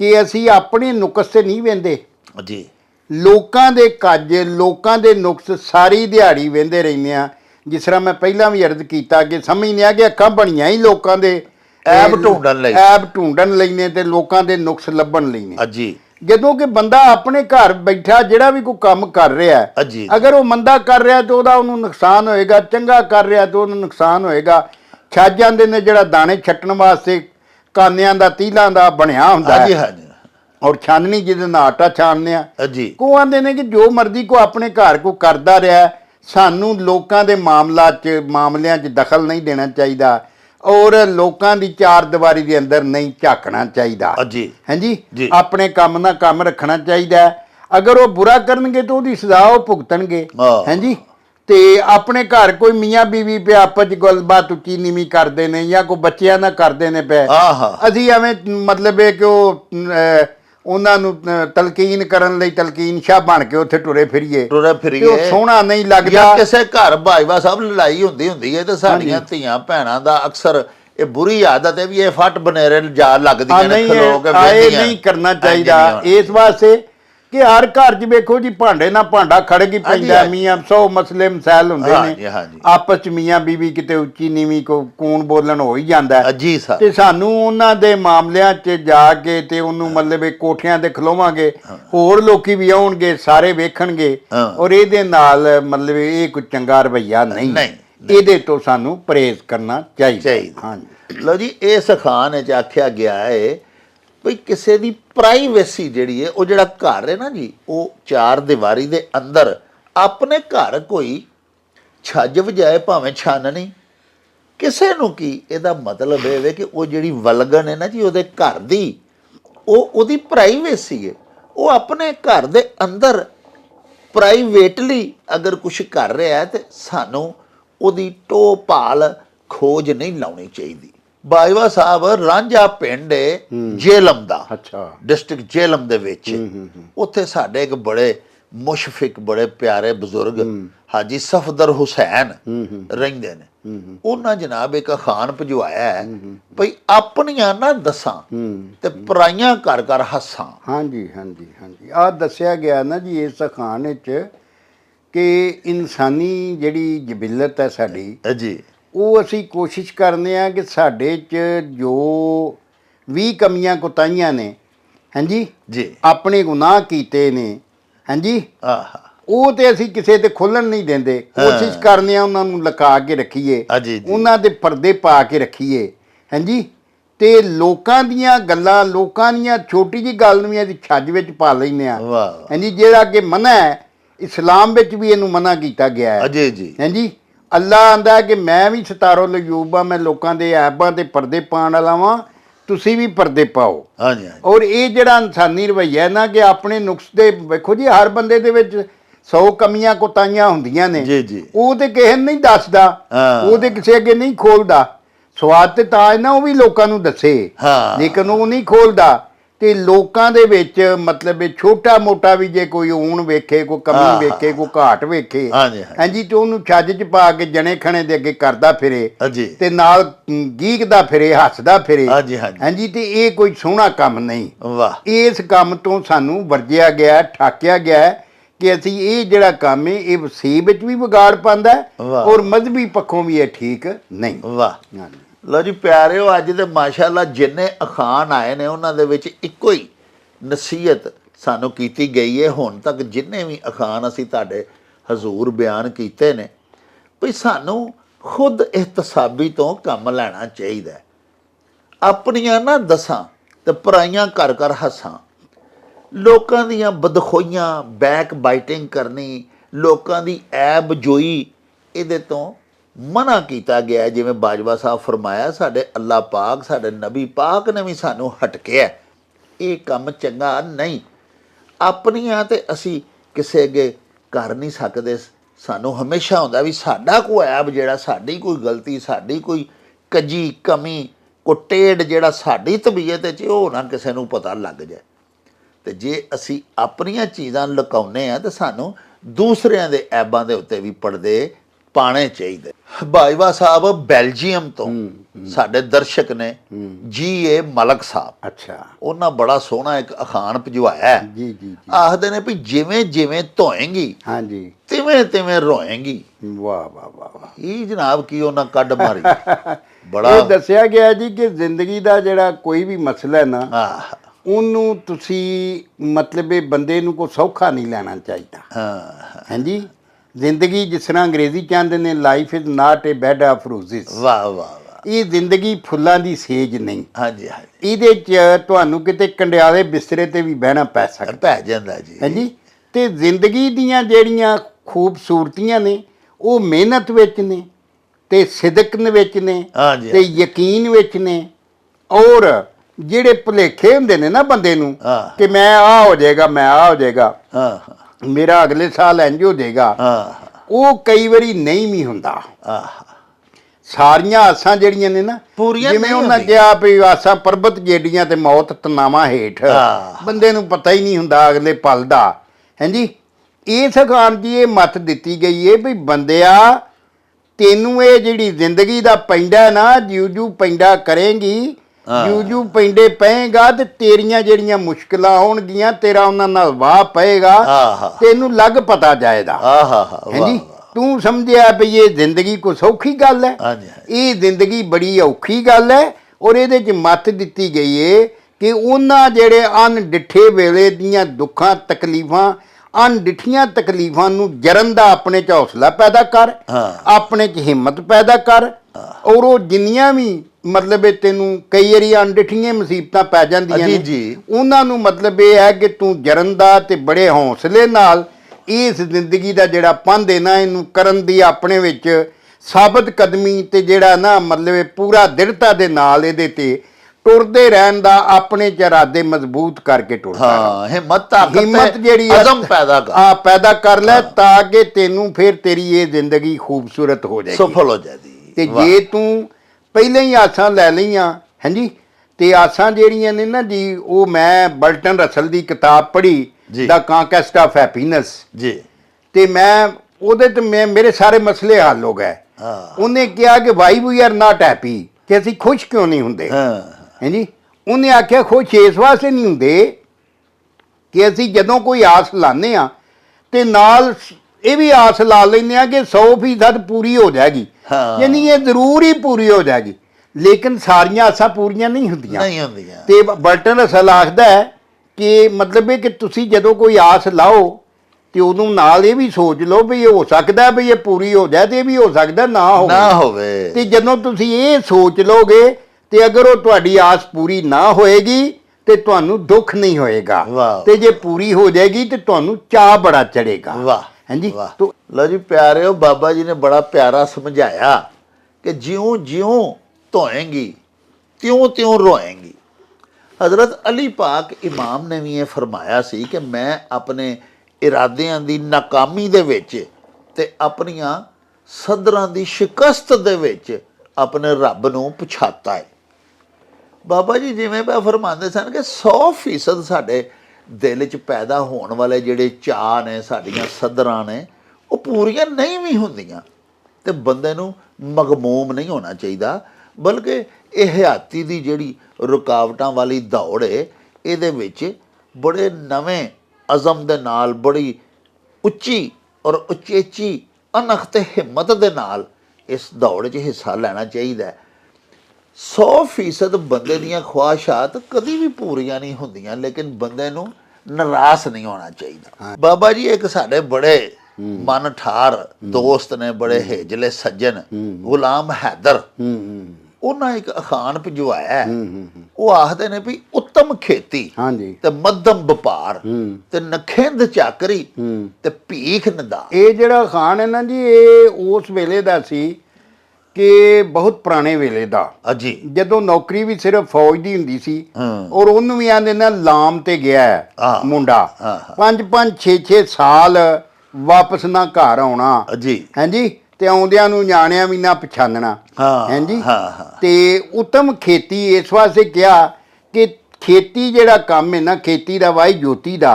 ਕਿ ਅਸੀਂ ਆਪਣੇ ਨੁਕਸ ਤੇ ਨਹੀਂ ਵੇਂਦੇ। ਜੀ। ਲੋਕਾਂ ਦੇ ਕੱਜ ਲੋਕਾਂ ਦੇ ਨੁਕਸ ਸਾਰੀ ਦਿਹਾੜੀ ਵੇਂਦੇ ਰਹਿੰਦੇ ਆ ਜਿਸ ਤਰ੍ਹਾਂ ਮੈਂ ਪਹਿਲਾਂ ਵੀ ਅਰਜ਼ ਕੀਤਾ ਕਿ ਸਮਝਦੇ ਆ ਕਿ ਅੱਖਾਂ ਬਣੀਆਂ ਹੀ ਲੋਕਾਂ ਦੇ। ਐਬ ਢੂੰਡਣ ਲਈ। ਐਬ ਢੂੰਡਣ ਲਈ ਨੇ ਤੇ ਲੋਕਾਂ ਦੇ ਨੁਕਸ ਲੱਭਣ ਲਈ ਨੇ। ਅਜੀ ਜਦੋਂ ਕਿ ਬੰਦਾ ਆਪਣੇ ਘਰ ਬੈਠਾ ਜਿਹੜਾ ਵੀ ਕੋਈ ਕੰਮ ਕਰ ਰਿਹਾ ਹੈ। ਅਗਰ ਉਹ ਮੰਦਾ ਕਰ ਰਿਹਾ ਤੇ ਉਹਦਾ ਉਹਨੂੰ ਨੁਕਸਾਨ ਹੋਏਗਾ ਚੰਗਾ ਕਰ ਰਿਹਾ ਤੇ ਉਹਨੂੰ ਨੁਕਸਾਨ ਹੋਏਗਾ ਛੱਜ ਜਾਂਦੇ ਨੇ ਜਿਹੜਾ ਦਾਣੇ ਛੱਟਣ ਵਾਸਤੇ ਕਾਨਿਆਂ ਦਾ ਤੀਲਾਂ ਦਾ ਬਣਿਆ ਹੁੰਦਾ ਹਾਂਜੀ ਹੈ। ਹਾਂਜੀ ਔਰ ਛਾਨਣੀ ਜਿਹਦੇ ਨਾਲ ਆਟਾ ਛਾਣਦੇ ਆ। ਅਜੀ ਕੋ ਆਂਦੇ ਨੇ ਕਿ ਜੋ ਮਰਜ਼ੀ ਕੋ ਆਪਣੇ ਘਰ ਕੋ ਕਰਦਾ ਰਿਹਾ ਸਾਨੂੰ ਲੋਕਾਂ ਦੇ ਮਾਮਲਾ 'ਚ ਮਾਮਲਿਆਂ 'ਚ ਦਖਲ ਨਹੀਂ ਦੇਣਾ ਚਾਹੀਦਾ ਔਰ ਲੋਕਾਂ ਦੀ ਚਾਰ ਦੀਵਾਰੀ ਦੇ ਅੰਦਰ ਨਹੀਂ ਝਾਕਣਾ ਚਾਹੀਦਾ। ਅਜੀ ਹਾਂਜੀ? ਜੀ। ਆਪਣੇ ਕੰਮ ਨਾਲ ਕੰਮ ਰੱਖਣਾ ਚਾਹੀਦਾ। ਅਗਰ ਉਹ ਬੁਰਾ ਕਰਨਗੇ ਤਾਂ ਉਹਦੀ ਸਜ਼ਾ ਉਹ ਭੁਗਤਣਗੇ। ਹਾਂਜੀ? ਤੇ ਆਪਣੇ ਘਰ ਕੋਈ ਮੀਆਂ ਬੀਵੀ ਪਿਆ ਆਪਸ ਚ ਗੱਲਬਾਤ ਉੱਚੀ ਨੀਵੀਂ ਕਰਦੇ ਨੇ ਜਾਂ ਕੋਈ ਬੱਚਿਆਂ ਨਾਲ ਕਰਦੇ ਨੇ ਪਏ ਆਹਾ। ਅਸੀਂ ਐਵੇਂ ਮਤਲਬ ਇਹ ਕਿ ਉਹ ਉਹਨਾਂ ਨੂੰ ਅਹ, ਤਲਕੀਨ ਕਰਨ ਲਈ ਤਲਕੀਨ ਸ਼ਾਹ ਬਣ ਕੇ ਉੱਥੇ ਟੁਰੇ ਫਿਰੀਏ। ਟੁਰੇ ਤੇ ਉਹ ਫਿਰੀਏ ਸੋਹਣਾ ਨਹੀਂ ਜਾਂ ਲੱਗਦਾ। ਕਿਸੇ ਘਰ ਬਾਈਵਾ ਸਾਹਿਬ ਲੜਾਈ ਹੁੰਦੀ ਹੁੰਦੀ ਹੈ ਤੇ ਸਾਡੀਆਂ ਧੀਆਂ ਭੈਣਾਂ ਦਾ ਅਕਸਰ ਇਹ ਬੁਰੀ ਆਦਤ ਹੈ ਵੀ ਇਹ ਫੱਟ ਬਨੇਰੇ ਜਾ ਆ ਲੱਗਦੀਆਂ ਨੇ ਨਹੀਂ ਖਲੋ ਕੇ ਇਹ- ਆ ਇਹ ਵੇਖਦੀਆਂ। ਨਹੀਂ ਕਰਨਾ ਇੰਝ ਚਾਹੀਦਾ। ਹੋਣਾ। ਇਸ ਵਾਸਤੇ ਕਿ ਹਰ ਘਰ 'ਚ ਵੇਖੋ ਜੀ ਭਾਂਡੇ ਨਾਲ ਭਾਂਡਾ ਖੜ ਕੇ ਹਾਂਜੀ, ਪੈਂਦਾ ਹਾਂਜੀ। ਮੀਆਂ ਸੌ ਮਸਲੇ ਮਸਾਇਲ ਹੁੰਦੇ ਹਾਂਜੀ, ਨੇ ਹਾਂਜੀ। ਆਪਸ 'ਚ ਮੀਆਂ ਬੀਵੀ ਕਿਤੇ ਉੱਚੀ ਨੀਵੀਂ ਕੋ ਕੂਣ ਬੋਲਣ ਹੋ ਹੀ ਜਾਂਦਾ ਹੈ। ਅਜੀ ਤੇ ਸਾਨੂੰ ਉਹਨਾਂ ਦੇ ਮਾਮਲਿਆਂ 'ਚ ਜਾ ਕੇ ਤੇ ਉਹਨੂੰ ਮਤਲਬ ਇਹ ਕੋਠਿਆਂ ਤੇ ਖਲੋਵਾਂਗੇ ਹੋਰ ਲੋਕੀ ਵੀ ਆਉਣਗੇ ਸਾਰੇ ਵੇਖਣਗੇ ਹਾਂ। ਔਰ ਇਹਦੇ ਨਾਲ ਮਤਲਬ ਇਹ ਕੋਈ ਚੰਗਾ ਰਵਈਆ ਨਹੀਂ ਨਹੀਂ, ਇਹਦੇ ਤੋਂ ਸਾਨੂੰ ਪਰਹੇਜ਼ ਕਰਨਾ ਚਾਹੀਦਾ ਚਾਹੀਦਾ। ਹਾਂਜੀ ਲਓ ਜੀ ਇਹ ਸਖਾਨ ਵਿੱਚ ਆਖਿਆ ਗਿਆ ਹੈ ਵੀ ਕਿਸੇ ਦੀ ਪ੍ਰਾਈਵੇਸੀ ਜਿਹੜੀ ਹੈ, ਉਹ ਜਿਹੜਾ ਘਰ ਹੈ ਨਾ ਜੀ, ਉਹ ਚਾਰ ਦੀਵਾਰੀ ਦੇ ਅੰਦਰ ਆਪਣੇ ਘਰ ਕੋਈ ਛੱਜ ਵਜਾਏ ਭਾਵੇਂ ਛਾਨਣੀ ਕਿਸੇ ਨੂੰ ਕੀ ਇਹਦਾ ਮਤਲਬ ਇਹ ਵੇ ਕਿ ਉਹ ਜਿਹੜੀ ਵਲਗਣ ਹੈ ਨਾ ਜੀ, ਉਹਦੇ ਘਰ ਦੀ, ਉਹ ਉਹਦੀ ਪ੍ਰਾਈਵੇਸੀ ਹੈ। ਉਹ ਆਪਣੇ ਘਰ ਦੇ ਅੰਦਰ ਪ੍ਰਾਈਵੇਟਲੀ ਅਗਰ ਕੁਝ ਕਰ ਰਿਹਾ ਹੈ ਤੇ ਸਾਨੂੰ ਉਹਦੀ ਟੋ ਭਾਲ ਖੋਜ ਨਹੀਂ ਲਾਉਣੀ ਚਾਹੀਦੀ। ਬਾਜਵਾ ਸਾਹਿਬ ਰਾਂਝਾ ਪਿੰਡ ਜੇਲਮ ਦਾ। ਅੱਛਾ। ਡਿਸਟ੍ਰਿਕਟ ਜੇਲਮ ਦੇ ਵਿੱਚ। ਉੱਥੇ ਸਾਡੇ ਇੱਕ ਬੜੇ ਮੁਸ਼ਫਿਕ ਬੜੇ ਪਿਆਰੇ ਬਜ਼ੁਰਗ ਹਾਜੀ ਸਫਦਰ ਹੁਸੈਨ ਰਹਿੰਦੇ ਨੇ। ਉਹਨਾਂ ਜਨਾਬ ਇੱਕ ਖਾਨ ਭਜਵਾਇਆ ਹੈ ਭਈ ਆਪਣੀਆਂ ਨਾ ਦਸਾਂ ਤੇ ਪਰਾਈਆਂ ਕਰ ਕਰ ਹੱਸਾਂ। ਹਾਂਜੀ ਹਾਂਜੀ ਹਾਂਜੀ। ਆ ਦੱਸਿਆ ਗਿਆ ਨਾ ਜੀ ਇਸ ਅਖਾਣ ਵਿੱਚ ਕਿ ਇਨਸਾਨੀ ਜਿਹੜੀ ਜਬਿਲਤ ਹੈ ਸਾਡੀ ਜੀ। ਉਹ ਅਸੀਂ ਕੋਸ਼ਿਸ਼ ਕਰਨੇ ਆ ਕਿ ਸਾਡੇ 'ਚ ਜੋ ਵੀ ਕਮੀਆਂ ਕੁਤਾਈਆਂ ਨੇ ਹਾਂਜੀ? ਜੀ। ਆਪਣੇ ਗੁਨਾਹ ਕੀਤੇ ਨੇ ਹਾਂਜੀ? ਆਹ। ਉਹ ਤੇ ਅਸੀਂ ਕਿਸੇ ਤੇ ਖੋਲਣ ਨਹੀਂ ਦਿੰਦੇ। ਕੋਸ਼ਿਸ਼ ਕਰਨੇ ਆ ਉਹਨਾਂ ਨੂੰ ਲੁਕਾ ਕੇ ਰੱਖੀਏ ਜੀ, ਜੀ। ਉਹਨਾਂ ਦੇ ਪਰਦੇ ਪਾ ਕੇ ਰੱਖੀਏ ਹਾਂਜੀ? ਤੇ ਲੋਕਾਂ ਦੀਆਂ ਗੱਲਾਂ ਲੋਕਾਂ ਦੀਆਂ ਛੋਟੀ ਜੀ ਗੱਲ ਨੂੰ ਵੀ ਅਸੀਂ ਛੱਜ ਵਿੱਚ ਪਾ ਲੈਨੇ ਆ ਹਾਂਜੀ ਜਿਹੜਾ ਕਿ ਮਨਾ ਹੈ ਇਸਲਾਮ ਵਿੱਚ ਵੀ ਇਹਨੂੰ ਮਨਾ ਕੀਤਾ ਗਿਆ ਹੈ। ਅਜੇ ਜੀ। ਹਾਂਜੀ? ਅੱਲਾ ਆਂਦਾ ਕਿ ਮੈਂ ਵੀ ਸਤਾਰੋ ਲਯੂਬਾ ਮੈਂ ਲੋਕਾਂ ਦੇ ਐਬਾਂ ਤੇ ਪਰਦੇ ਪਾਉਣ ਵਾਲਾ ਵਾਂ ਤੁਸੀਂ ਵੀ ਪਰਦੇ ਪਾਓ ਹਾਂਜੀ ਹਾਂਜੀ ਔਰ ਇਹ ਜਿਹੜਾ ਇਨਸਾਨੀ ਰਵੱਈਆ ਹੈ ਨਾ ਕਿ ਆਪਣੇ ਨੁਕਸ ਦੇ ਵੇਖੋ ਜੀ ਹਰ ਬੰਦੇ ਦੇ ਵਿੱਚ 100 ਕਮੀਆਂ ਕੁਤਾਈਆਂ ਹੁੰਦੀਆਂ ਨੇ ਜੀ, ਜੀ। ਉਹ ਤੇ ਕਿਸੇ ਨੂੰ ਨਹੀਂ ਦੱਸਦਾ। ਉਹ ਤੇ ਕਿਸੇ ਅੱਗੇ ਨਹੀਂ ਖੋਲਦਾ ਸਵਾਦ ਤੇ ਤਾਂ ਹੈ ਨਾ ਉਹ ਵੀ ਲੋਕਾਂ ਨੂੰ ਦੱਸੇ ਹਾਂ। ਲੇਕਿਨ ਉਹ ਨਹੀਂ ਖੋਲਦਾ ਤੇ ਲੋਕਾਂ ਦੇ ਵਿੱਚ ਮਤਲਬ ਇਹ ਛੋਟਾ ਮੋਟਾ ਵੀ ਜੇ ਕੋਈ ਊਣ ਵੇਖੇ ਕੋਈ ਕਮੀ ਵੇਖੇ ਕੋਈ ਘਾਟ ਵੇਖੇ ਹਾਂਜੀ, ਹਾਂਜੀ। ਹਾਂਜੀ ਤੇ ਉਹਨੂੰ ਛੱਜ 'ਚ ਪਾ ਕੇ ਜਣੇ ਖਣੇ ਦੇ ਅੱਗੇ ਕਰਦਾ ਫਿਰੇ ਤੇ ਨਾਲ ਅਮ, ਗੀਕਦਾ ਫਿਰੇ ਹੱਸਦਾ ਫਿਰੇ ਹਾਂਜੀ, ਹਾਂਜੀ। ਹਾਂਜੀ ਤੇ ਇਹ ਕੋਈ ਸੋਹਣਾ ਕੰਮ ਨਹੀਂ। ਵਾਹ। ਇਸ ਕੰਮ ਤੋਂ ਸਾਨੂੰ ਵਰਜਿਆ ਗਿਆ ਹੈ, ਠਾਕਿਆ ਗਿਆ ਹੈ ਕਿ ਅਸੀਂ ਇਹ ਜਿਹੜਾ ਕੰਮ ਹੈ ਇਹ ਵਸੀਬ ਵਿੱਚ ਵੀ ਵਿਗਾੜ ਪਾਉਂਦਾ ਹੈ ਵਾਹ। ਔਰ ਮذਹਬੀ ਪੱਖੋਂ ਵੀ ਇਹ ਠੀਕ ਨਹੀਂ। ਵਾਹ। ਹਾਂਜੀ। ਲਓ ਜੀ, ਪਿਆਰਿਓ, ਅੱਜ ਦੇ ਮਾਸ਼ਾਅੱਲਾ ਜਿੰਨੇ ਅਖਾਨ ਆਏ ਨੇ, ਉਹਨਾਂ ਦੇ ਵਿੱਚ ਇੱਕੋ ਹੀ ਨਸੀਹਤ ਸਾਨੂੰ ਕੀਤੀ ਗਈ ਹੈ ਹੁਣ ਤੱਕ ਜਿੰਨੇ ਵੀ ਅਖਾਨ ਅਸੀਂ ਤੁਹਾਡੇ ਹਜ਼ੂਰ ਬਿਆਨ ਕੀਤੇ ਨੇ ਵੀ ਸਾਨੂੰ ਖੁਦ ਇਹਤਸਾਬੀ ਤੋਂ ਕੰਮ ਲੈਣਾ ਚਾਹੀਦਾ ਆਪਣੀਆਂ ਨਾ ਦਸਾਂ ਤੇ ਪਰਾਈਆਂ ਕਰ ਕਰ ਹੱਸਾਂ। ਲੋਕਾਂ ਦੀਆਂ ਬਦਖੋਈਆਂ ਬੈਕ ਬਾਈਟਿੰਗ ਕਰਨੀ, ਲੋਕਾਂ ਦੀ ਐਬ ਜੋਈ, ਇਹਦੇ ਤੋਂ ਮਨਾ ਕੀਤਾ ਗਿਆ ਜਿਵੇਂ ਬਾਜਵਾ ਸਾਹਿਬ ਫਰਮਾਇਆ, ਸਾਡੇ ਅੱਲਾ ਪਾਕ, ਸਾਡੇ ਨਬੀ ਪਾਕ ਨੇ ਵੀ ਸਾਨੂੰ ਹਟਕਿਆ ਇਹ ਕੰਮ ਚੰਗਾ ਨਹੀਂ। ਆਪਣੀਆਂ ਤੇ ਅਸੀਂ ਕਿਸੇ ਅੱਗੇ ਕਰ ਨਹੀਂ ਸਕਦੇ। ਸਾਨੂੰ ਹਮੇਸ਼ਾ ਹੁੰਦਾ ਵੀ ਸਾਡਾ ਕੋਈ ਐਬ ਜਿਹੜਾ, ਸਾਡੀ ਕੋਈ ਗਲਤੀ, ਸਾਡੀ ਕੋਈ ਕਜੀ ਕਮੀ ਕੋ ਟੇੜ ਜਿਹੜਾ ਸਾਡੀ ਤਬੀਅਤ 'ਚ ਉਹ ਨਾ ਕਿਸੇ ਨੂੰ ਪਤਾ ਲੱਗ ਜਾਏ। ਤੇ ਜੇ ਅਸੀਂ ਆਪਣੀਆਂ ਚੀਜ਼ਾਂ ਲੁਕਾਉਨੇ ਆ ਤੇ ਸਾਨੂੰ ਦੂਸਰਿਆਂ ਦੇ ਐਬਾਂ ਦੇ ਉੱਤੇ ਵੀ ਪਰਦੇ ਪਾਣੇ ਚਾਹੀਦੇ। ਬਾਈਵਾ ਸਾਹਿਬ ਬੈਲਜੀਅਮ ਤੋਂ ਸਾਡੇ ਦਰਸ਼ਕ ਨੇ ਜੀ ਏ ਮਲਕ ਸਾਹਿਬ। ਅੱਛਾ। ਉਹਨਾਂ ਬੜਾ ਸੋਹਣਾ ਇੱਕ ਅਖਾਨ ਭਜਵਾਇਆ। ਜੀ ਜੀ ਆਖਦੇ ਨੇ ਵੀ ਜਿਵੇਂ ਜਿਵੇਂ ਧੋਏਂਗੀ ਹਾਂਜੀ। ਤਿਵੇਂ ਤਿਵੇਂ ਰੋਏਂਗੀ। ਵਾਹ ਵਾਹ ਵਾਹ ਇਹ ਜਨਾਬ ਕੀ ਉਹਨਾਂ ਕੱਢ ਮਾਰੀ। [LAUGHS] ਬੜਾ ਇਹ ਦੱਸਿਆ ਗਿਆ ਜੀ ਕਿ ਜ਼ਿੰਦਗੀ ਦਾ ਜਿਹੜਾ ਕੋਈ ਵੀ ਮਸਲਾ ਹੈ ਨਾ ਉਹਨੂੰ ਤੁਸੀਂ ਮਤਲਬ ਇਹ ਬੰਦੇ ਨੂੰ ਕੋਈ ਸੌਖਾ ਨਹੀਂ ਲੈਣਾ ਚਾਹੀਦਾ। ਹਾਂ ਹਾਂਜੀ ਜ਼ਿੰਦਗੀ ਜਿਸ ਤਰ੍ਹਾਂ ਅੰਗਰੇਜ਼ੀ ਚਾਹੁੰਦੇ ਨੇ life is not a bed of roses ਵਾਹ ਵਾਹ ਵਾਹ। ਇਹ ਜ਼ਿੰਦਗੀ ਫੁੱਲਾਂ ਦੀ ਸੇਜ ਨਹੀਂ। ਹਾਂਜੀ ਹਾਂਜੀ। ਇਹਦੇ 'ਚ ਤੁਹਾਨੂੰ ਕਿਤੇ ਕੰਡਿਆਲੇ ਬਿਸਤਰੇ ਤੇ ਵੀ ਬਹਿਣਾ ਪੈ ਸਕਦਾ। ਪੈ ਜਾਂਦਾ ਜੀ। ਹਾਂਜੀ? ਤੇ ਜ਼ਿੰਦਗੀ ਦੀਆਂ ਜਿਹੜੀਆਂ ਖੂਬਸੂਰਤੀਆਂ ਨੇ ਉਹ ਮਿਹਨਤ ਵਿੱਚ ਨੇ ਤੇ ਸਿਦਕ ਵਿੱਚ ਨੇ ਹਾਂਜੀ। ਤੇ ਯਕੀਨ ਵਿੱਚ ਨੇ। ਔਰ ਜਿਹੜੇ ਭੁਲੇਖੇ ਹੁੰਦੇ ਨੇ ਨਾ ਬੰਦੇ ਨੂੰ। ਕਿ ਮੈਂ ਆ ਹੋ ਜਾਏਗਾ ਮੈਂ ਆ ਹੋ ਜਾਏਗਾ। ਹਾਂ, ਮੇਰਾ ਅਗਲੇ ਸਾਲ ਜਾਏਗਾ। ਹਾਂ। ਉਹ ਕਈ ਵਾਰੀ ਨਹੀਂ ਵੀ ਹੁੰਦਾ। ਆਹ। ਸਾਰੀਆਂ ਆਸਾਂ ਜਿਹੜੀਆਂ ਨੇ ਨਾ ਪੂਰੀਆਂ ਜਿਵੇਂ ਨਹੀਂ ਉਹਨਾਂ ਹੁੰਦੀਆਂ। ਕਿਹਾ ਵੀ ਆਸਾਂ ਪਰਬਤ ਜੇਡੀਆਂ ਤੇ ਮੌਤ ਤਨਾਵਾ ਹੇਠ। ਹਾਂ। ਬੰਦੇ ਨੂੰ ਪਤਾ ਹੀ ਨਹੀਂ ਹੁੰਦਾ ਅਗਲੇ ਪਲ ਦਾ। ਹਾਂਜੀ? ਇਸ ਖਾਨ ਜੀ ਇਹ ਮੱਤ ਦਿੱਤੀ ਗਈ ਹੈ ਵੀ ਬੰਦਿਆ ਤੈਨੂੰ ਇਹ ਜਿਹੜੀ ਜ਼ਿੰਦਗੀ ਦਾ ਪੈਂਡਾ ਨਾ ਜਿਉ ਜਿਉ ਪੈਂਡਾ ਕਰੇਂਗੀ ਜਿਉ ਜਿਉ ਪੈਂਡੇ ਪਏਗਾ ਤੇ ਤੇਰੀਆਂ ਜਿਹੜੀਆਂ ਮੁਸ਼ਕਲਾਂ ਆਉਣਗੀਆਂ ਤੇਰਾ ਉਹਨਾਂ ਨਾਲ ਵਾਹ ਪਏਗਾ। ਤੈਨੂੰ ਲੱਗ ਪਤਾ ਜਾਏਗਾ ਆਹਾ ਹਾ ਹਾਂਜੀ ਤੂੰ ਸਮਝਿਆ ਵੀ ਇਹ ਜ਼ਿੰਦਗੀ ਕੋ ਸੌਖੀ ਗੱਲ ਹੈ? ਇਹ ਜ਼ਿੰਦਗੀ ਬੜੀ ਔਖੀ ਗੱਲ ਹੈ ਔਰ ਇਹਦੇ 'ਚ ਮੱਤ ਦਿੱਤੀ ਗਈ ਏ ਕਿ ਉਹਨਾਂ ਜਿਹੜੇ ਅਣਡਿੱਠੇ ਵੇਲੇ ਦੀਆਂ ਦੁੱਖਾਂ ਤਕਲੀਫਾਂ ਅਣਡਿੱਠੀਆਂ ਤਕਲੀਫਾਂ ਨੂੰ ਜਰਨ ਦਾ ਆਪਣੇ 'ਚ ਹੌਸਲਾ ਪੈਦਾ ਕਰ। ਆਪਣੇ 'ਚ ਹਿੰਮਤ ਪੈਦਾ ਕਰ ਔਰ ਉਹ ਜਿੰਨੀਆਂ ਵੀ ਮਤਲਬ ਇਹ ਤੈਨੂੰ ਕਈ ਵਾਰੀ ਅਣਡਿੱਠੀਆਂ ਮੁਸੀਬਤਾਂ ਪੈ ਜਾਂਦੀਆਂ ਨੇ। ਜੀ। ਉਹਨਾਂ ਨੂੰ ਮਤਲਬ ਇਹ ਹੈ ਕਿ ਤੂੰ ਜਰਨ ਦਾ ਤੇ ਬੜੇ ਹੌਸਲੇ ਨਾਲ ਇਸ ਜ਼ਿੰਦਗੀ ਦਾ ਜਿਹੜਾ ਪੰਧ ਹੈ ਨਾ ਇਹਨੂੰ ਕਰਨ ਦੀ ਆਪਣੇ ਵਿੱਚ ਸਾਬਤ ਕਦਮੀ ਤੇ ਜਿਹੜਾ ਨਾ ਮਤਲਬ ਇਹ ਪੂਰਾ ਦ੍ਰਿੜਤਾ ਦੇ ਨਾਲ ਇਹਦੇ ਤੇ ਟੁਰਦੇ ਰਹਿਣ ਦਾ ਆਪਣੇ ਇਰਾਦੇ ਮਜ਼ਬੂਤ ਕਰਕੇ ਟੁਰਦਾ। ਹਾਂ ਹਿੰਮਤ ਤਾਕਤ ਹਿੰਮਤ ਜਿਹੜੀ ਅਜ਼ਮ ਪੈਦਾ ਕਰ। ਆ ਪੈਦਾ ਕਰ ਲੈ ਤਾਂ ਕਿ ਤੈਨੂੰ ਫਿਰ ਤੇਰੀ ਇਹ ਜ਼ਿੰਦਗੀ ਖੂਬਸੂਰਤ ਹੋ ਜਾਏਗੀ। ਸਫਲ ਹੋ ਜਾਦੀ ਤੇ ਜੇ ਤੂੰ ਪਹਿਲਾਂ ਹੀ ਆਸਾਂ ਲੈ ਲਈਆਂ ਹਾਂਜੀ? ਤੇ ਆਸਾਂ ਜਿਹੜੀਆਂ ਨੇ ਨਾ ਜੀ ਉਹ ਮੈਂ ਬਲਟਨ ਰਸਲ ਦੀ ਕਿਤਾਬ ਪੜ੍ਹੀ। ਦਾ ਕਾਂਕੈਸਟ ਆਫ ਹੈਪੀਨੈਸ ਜੀ। ਤੇ ਮੈਂ ਉਹਦੇ ਤੇ ਮੈਂ ਮੇਰੇ ਸਾਰੇ ਮਸਲੇ ਹੱਲ ਹੋ ਗਏ। ਉਹਨੇ ਕਿਹਾ ਕਿ why we are not happy ਕਿ ਅਸੀਂ ਖੁਸ਼ ਕਿਉਂ ਨਹੀਂ ਹੁੰਦੇ? ਹਾਂ। ਹਾਂਜੀ? ਉਹਨੇ ਆਖਿਆ ਖੁਸ਼ ਇਸ ਵਾਸਤੇ ਨਹੀਂ ਹੁੰਦੇ ਕਿ ਅਸੀਂ ਜਦੋਂ ਕੋਈ ਆਸ ਲਾਉਂਦੇ ਆ ਤੇ ਨਾਲ ਇਹ ਵੀ ਆਸ ਲਾ ਲੈਂਦੇ ਆ ਕਿ 100% ਪੂਰੀ ਹੋ ਜਾਏਗੀ। ਹਾਂ। ਯਾਨੀ ਇਹ ਜ਼ਰੂਰ ਹੀ ਪੂਰੀ ਹੋ ਜਾਏਗੀ। ਲੇਕਿਨ ਸਾਰੀਆਂ ਆਸਾਂ ਪੂਰੀਆਂ ਨਹੀਂ ਹੁੰਦੀਆਂ। ਨਹੀਂ ਹੁੰਦੀਆਂ। ਤੇ ਬਲਟਨ ਅਸਲ ਆਖਦਾ ਹੈ ਕਿ ਮਤਲਬ ਇਹ ਕਿ ਤੁਸੀਂ ਜਦੋਂ ਕੋਈ ਆਸ ਲਾਓ ਤੇ ਉਦੋਂ ਨਾਲ ਇਹ ਵੀ ਸੋਚ ਲਓ ਵੀ ਇਹ ਹੋ ਸਕਦਾ ਵੀ ਇਹ ਪੂਰੀ ਹੋ ਜਾਏ ਤੇ ਇਹ ਵੀ ਹੋ ਸਕਦਾ ਨਾ ਹੋਵੇ। ਨਾ ਹੋਵੇ। ਤੇ ਜਦੋਂ ਤੁਸੀਂ ਇਹ ਸੋਚ ਲਓਗੇ ਤੇ ਅਗਰ ਉਹ ਤੁਹਾਡੀ ਆਸ ਪੂਰੀ ਨਾ ਹੋਏਗੀ ਤੇ ਤੁਹਾਨੂੰ ਦੁੱਖ ਨਹੀਂ ਹੋਏਗਾ। ਤੇ ਜੇ ਪੂਰੀ ਹੋ ਜਾਏਗੀ ਤੇ ਤੁਹਾਨੂੰ ਚਾਹ ਬੜਾ ਚੜੇਗਾ ਵਾਹ। ਹਾਂਜੀ ਤੋ ਲਓ ਜੀ ਪਿਆਰਿਓ ਬਾਬਾ ਜੀ ਨੇ ਬੜਾ ਪਿਆਰਾ ਸਮਝਾਇਆ ਕਿ ਜਿਉਂ ਜਿਉਂ ਧੋਏਂਗੀ ਤਿਉਂ ਤਿਉਂ ਰੋਏਂਗੀ। ਹਜ਼ਰਤ ਅਲੀ ਪਾਕ ਇਮਾਮ ਨੇ ਵੀ ਇਹ ਫਰਮਾਇਆ ਸੀ ਕਿ ਮੈਂ ਆਪਣੇ ਇਰਾਦਿਆਂ ਦੀ ਨਾਕਾਮੀ ਦੇ ਵਿੱਚ ਤੇ ਆਪਣੀਆਂ ਸਦਰਾਂ ਦੀ ਸ਼ਿਕਸਤ ਦੇ ਵਿੱਚ ਆਪਣੇ ਰੱਬ ਨੂੰ ਪਛਾਤਾ ਹੈ। ਬਾਬਾ ਜੀ ਜਿਵੇਂ ਮੈਂ ਫਰਮਾਉਂਦੇ ਸਨ ਕਿ 100% ਸਾਡੇ ਦਿਲ 'ਚ ਪੈਦਾ ਹੋਣ ਵਾਲੇ ਜਿਹੜੇ ਚਾਹ ਨੇ, ਸਾਡੀਆਂ ਸਦਰਾਂ ਨੇ, ਉਹ ਪੂਰੀਆਂ ਨਹੀਂ ਵੀ ਹੁੰਦੀਆਂ। ਤੇ ਬੰਦੇ ਨੂੰ ਮਗਮੂਮ ਨਹੀਂ ਹੋਣਾ ਚਾਹੀਦਾ, ਬਲਕਿ ਇਹ ਹਯਾਤੀ ਦੀ ਜਿਹੜੀ ਰੁਕਾਵਟਾਂ ਵਾਲੀ ਦੌੜ ਏ, ਇਹਦੇ ਵਿੱਚ ਬੜੇ ਨਵੇਂ ਅਜ਼ਮ ਦੇ ਨਾਲ, ਬੜੀ ਉੱਚੀ ਔਰ ਉਚੇਚੀ ਅਨਖ ਤੇ ਹਿੰਮਤ ਦੇ ਨਾਲ ਇਸ ਦੌੜ 'ਚ ਹਿੱਸਾ ਲੈਣਾ ਚਾਹੀਦਾ। ਹੈ 100% ਬੰਦੇ ਦੀਆਂ ਖੁਆਇਸ਼ਾਤ ਕਦੀ ਵੀ ਪੂਰੀਆਂ ਨਹੀਂ ਹੁੰਦੀਆਂ ਲੇਕਿਨ ਬੰਦੇ ਨੂੰ ਨਿਰਾਸ਼ ਨਹੀਂ ਹੋਣਾ ਚਾਹੀਦਾ। ਬਾਬਾ ਜੀ ਇੱਕ ਸਾਡੇ ਬੜੇ ਮਨ ਠਾਰ ਦੋਸਤ ਨੇ ਬੜੇ ਹੇਜਲੇ ਸੱਜਣ ਗੁਲਾਮ ਹੈਦਰ। ਉਹਨਾਂ ਇੱਕ ਅਖਾਣ ਭਿਜਵਾਇਆ। ਉਹ ਆਖਦੇ ਨੇ ਵੀ ਉੱਤਮ ਖੇਤੀ ਹਾਂਜੀ। ਤੇ ਮੱਧਮ ਵਪਾਰ। ਤੇ ਨਖਿੰਦ ਚਾਕਰੀ ਤੇ ਭੀਖ ਨਦਾ ਇਹ ਜਿਹੜਾ ਖਾਨ ਹੈ ਨਾ ਜੀ ਇਹ ਉਸ ਵੇਲੇ ਦਾ ਸੀ ਕਿ ਬਹੁਤ ਪੁਰਾਣੇ ਵੇਲੇ ਦਾ। ਅਜੀ ਜਦੋਂ ਨੌਕਰੀ ਵੀ ਸਿਰਫ ਫੌਜ ਦੀ ਹੁੰਦੀ ਸੀ। ਔਰ ਉਹਨੂੰ ਵੀ ਆਂਦੇ ਨਾ ਲਾਮ ਤੇ ਗਿਆ। ਮੁੰਡਾ। ਹਾਂ, 5 5 6 6 ਸਾਲ ਵਾਪਸ ਨਾ ਘਰ ਆਉਣਾ। ਅਜੀ ਹਾਂਜੀ? ਤੇ ਆਉਂਦਿਆਂ ਨੂੰ ਨਿਆਣਿਆਂ ਵੀ ਨਾ ਪਛਾਨਣਾ ਹਾਂਜੀ। ਤੇ ਉਤਮ ਖੇਤੀ ਇਸ ਵਾਸਤੇ ਕਿਹਾ ਕਿ ਖੇਤੀ ਜਿਹੜਾ ਕੰਮ ਹੈ ਨਾ ਖੇਤੀ ਦਾ ਵਾਈ ਜੋਤੀ ਦਾ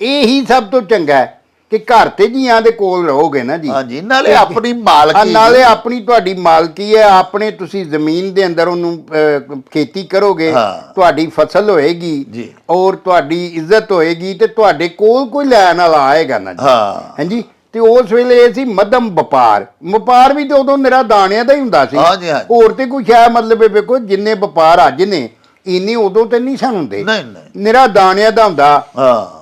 ਇਹ ਹੀ ਸਭ ਤੋਂ ਚੰਗਾ ਹੈ। ਕਿ ਘਰ ਤੇ ਜੀਆਂ ਦੇ ਕੋਲ ਰਹੋਗੇ ਨਾ ਜੀ। ਹਾਂਜੀ ਨਾਲੇ ਆਪਣੀ ਮਾਲਕੀ ਨਾਲੇ ਆਪਣੀ ਤੁਹਾਡੀ ਮਾਲਕੀ ਹੈ ਆਪਣੇ ਤੁਸੀਂ ਜ਼ਮੀਨ ਦੇ ਅੰਦਰ ਉਹਨੂੰ ਖੇਤੀ ਕਰੋਗੇ। ਤੁਹਾਡੀ ਫਸਲ ਹੋਏਗੀ ਜੀ। ਔਰ ਤੁਹਾਡੀ ਇੱਜ਼ਤ ਹੋਏਗੀ ਤੇ ਤੁਹਾਡੇ ਕੋਲ ਕੋਈ ਲੈਣ ਵਾਲਾ ਆਏਗਾ ਨਾ ਜੀ। ਹਾਂ। ਹਾਂਜੀ ਤੇ ਉਸ ਵੇਲੇ ਇਹ ਸੀ ਮੱਧਮ ਵਪਾਰ। ਵਪਾਰ ਵੀ ਤੇ ਉਦੋਂ ਨਿਰਾ ਦਾਣਿਆਂ ਦਾ ਹੀ ਹੁੰਦਾ ਸੀ। ਹੋਰ ਤੇ ਕੁਛ ਹੈ ਮਤਲਬ ਇਹ ਵੇਖੋ ਜਿੰਨੇ ਵਪਾਰ ਅੱਜ ਨੇ ਇੰਨੇ ਉਦੋਂ ਤੇ ਨਹੀਂ ਸਨ ਹੁੰਦੇ। ਨਹੀਂ ਨਹੀਂ। ਨਿਰਾ ਦਾਣਿਆਂ ਦਾ ਹੁੰਦਾ। ਹਾਂ।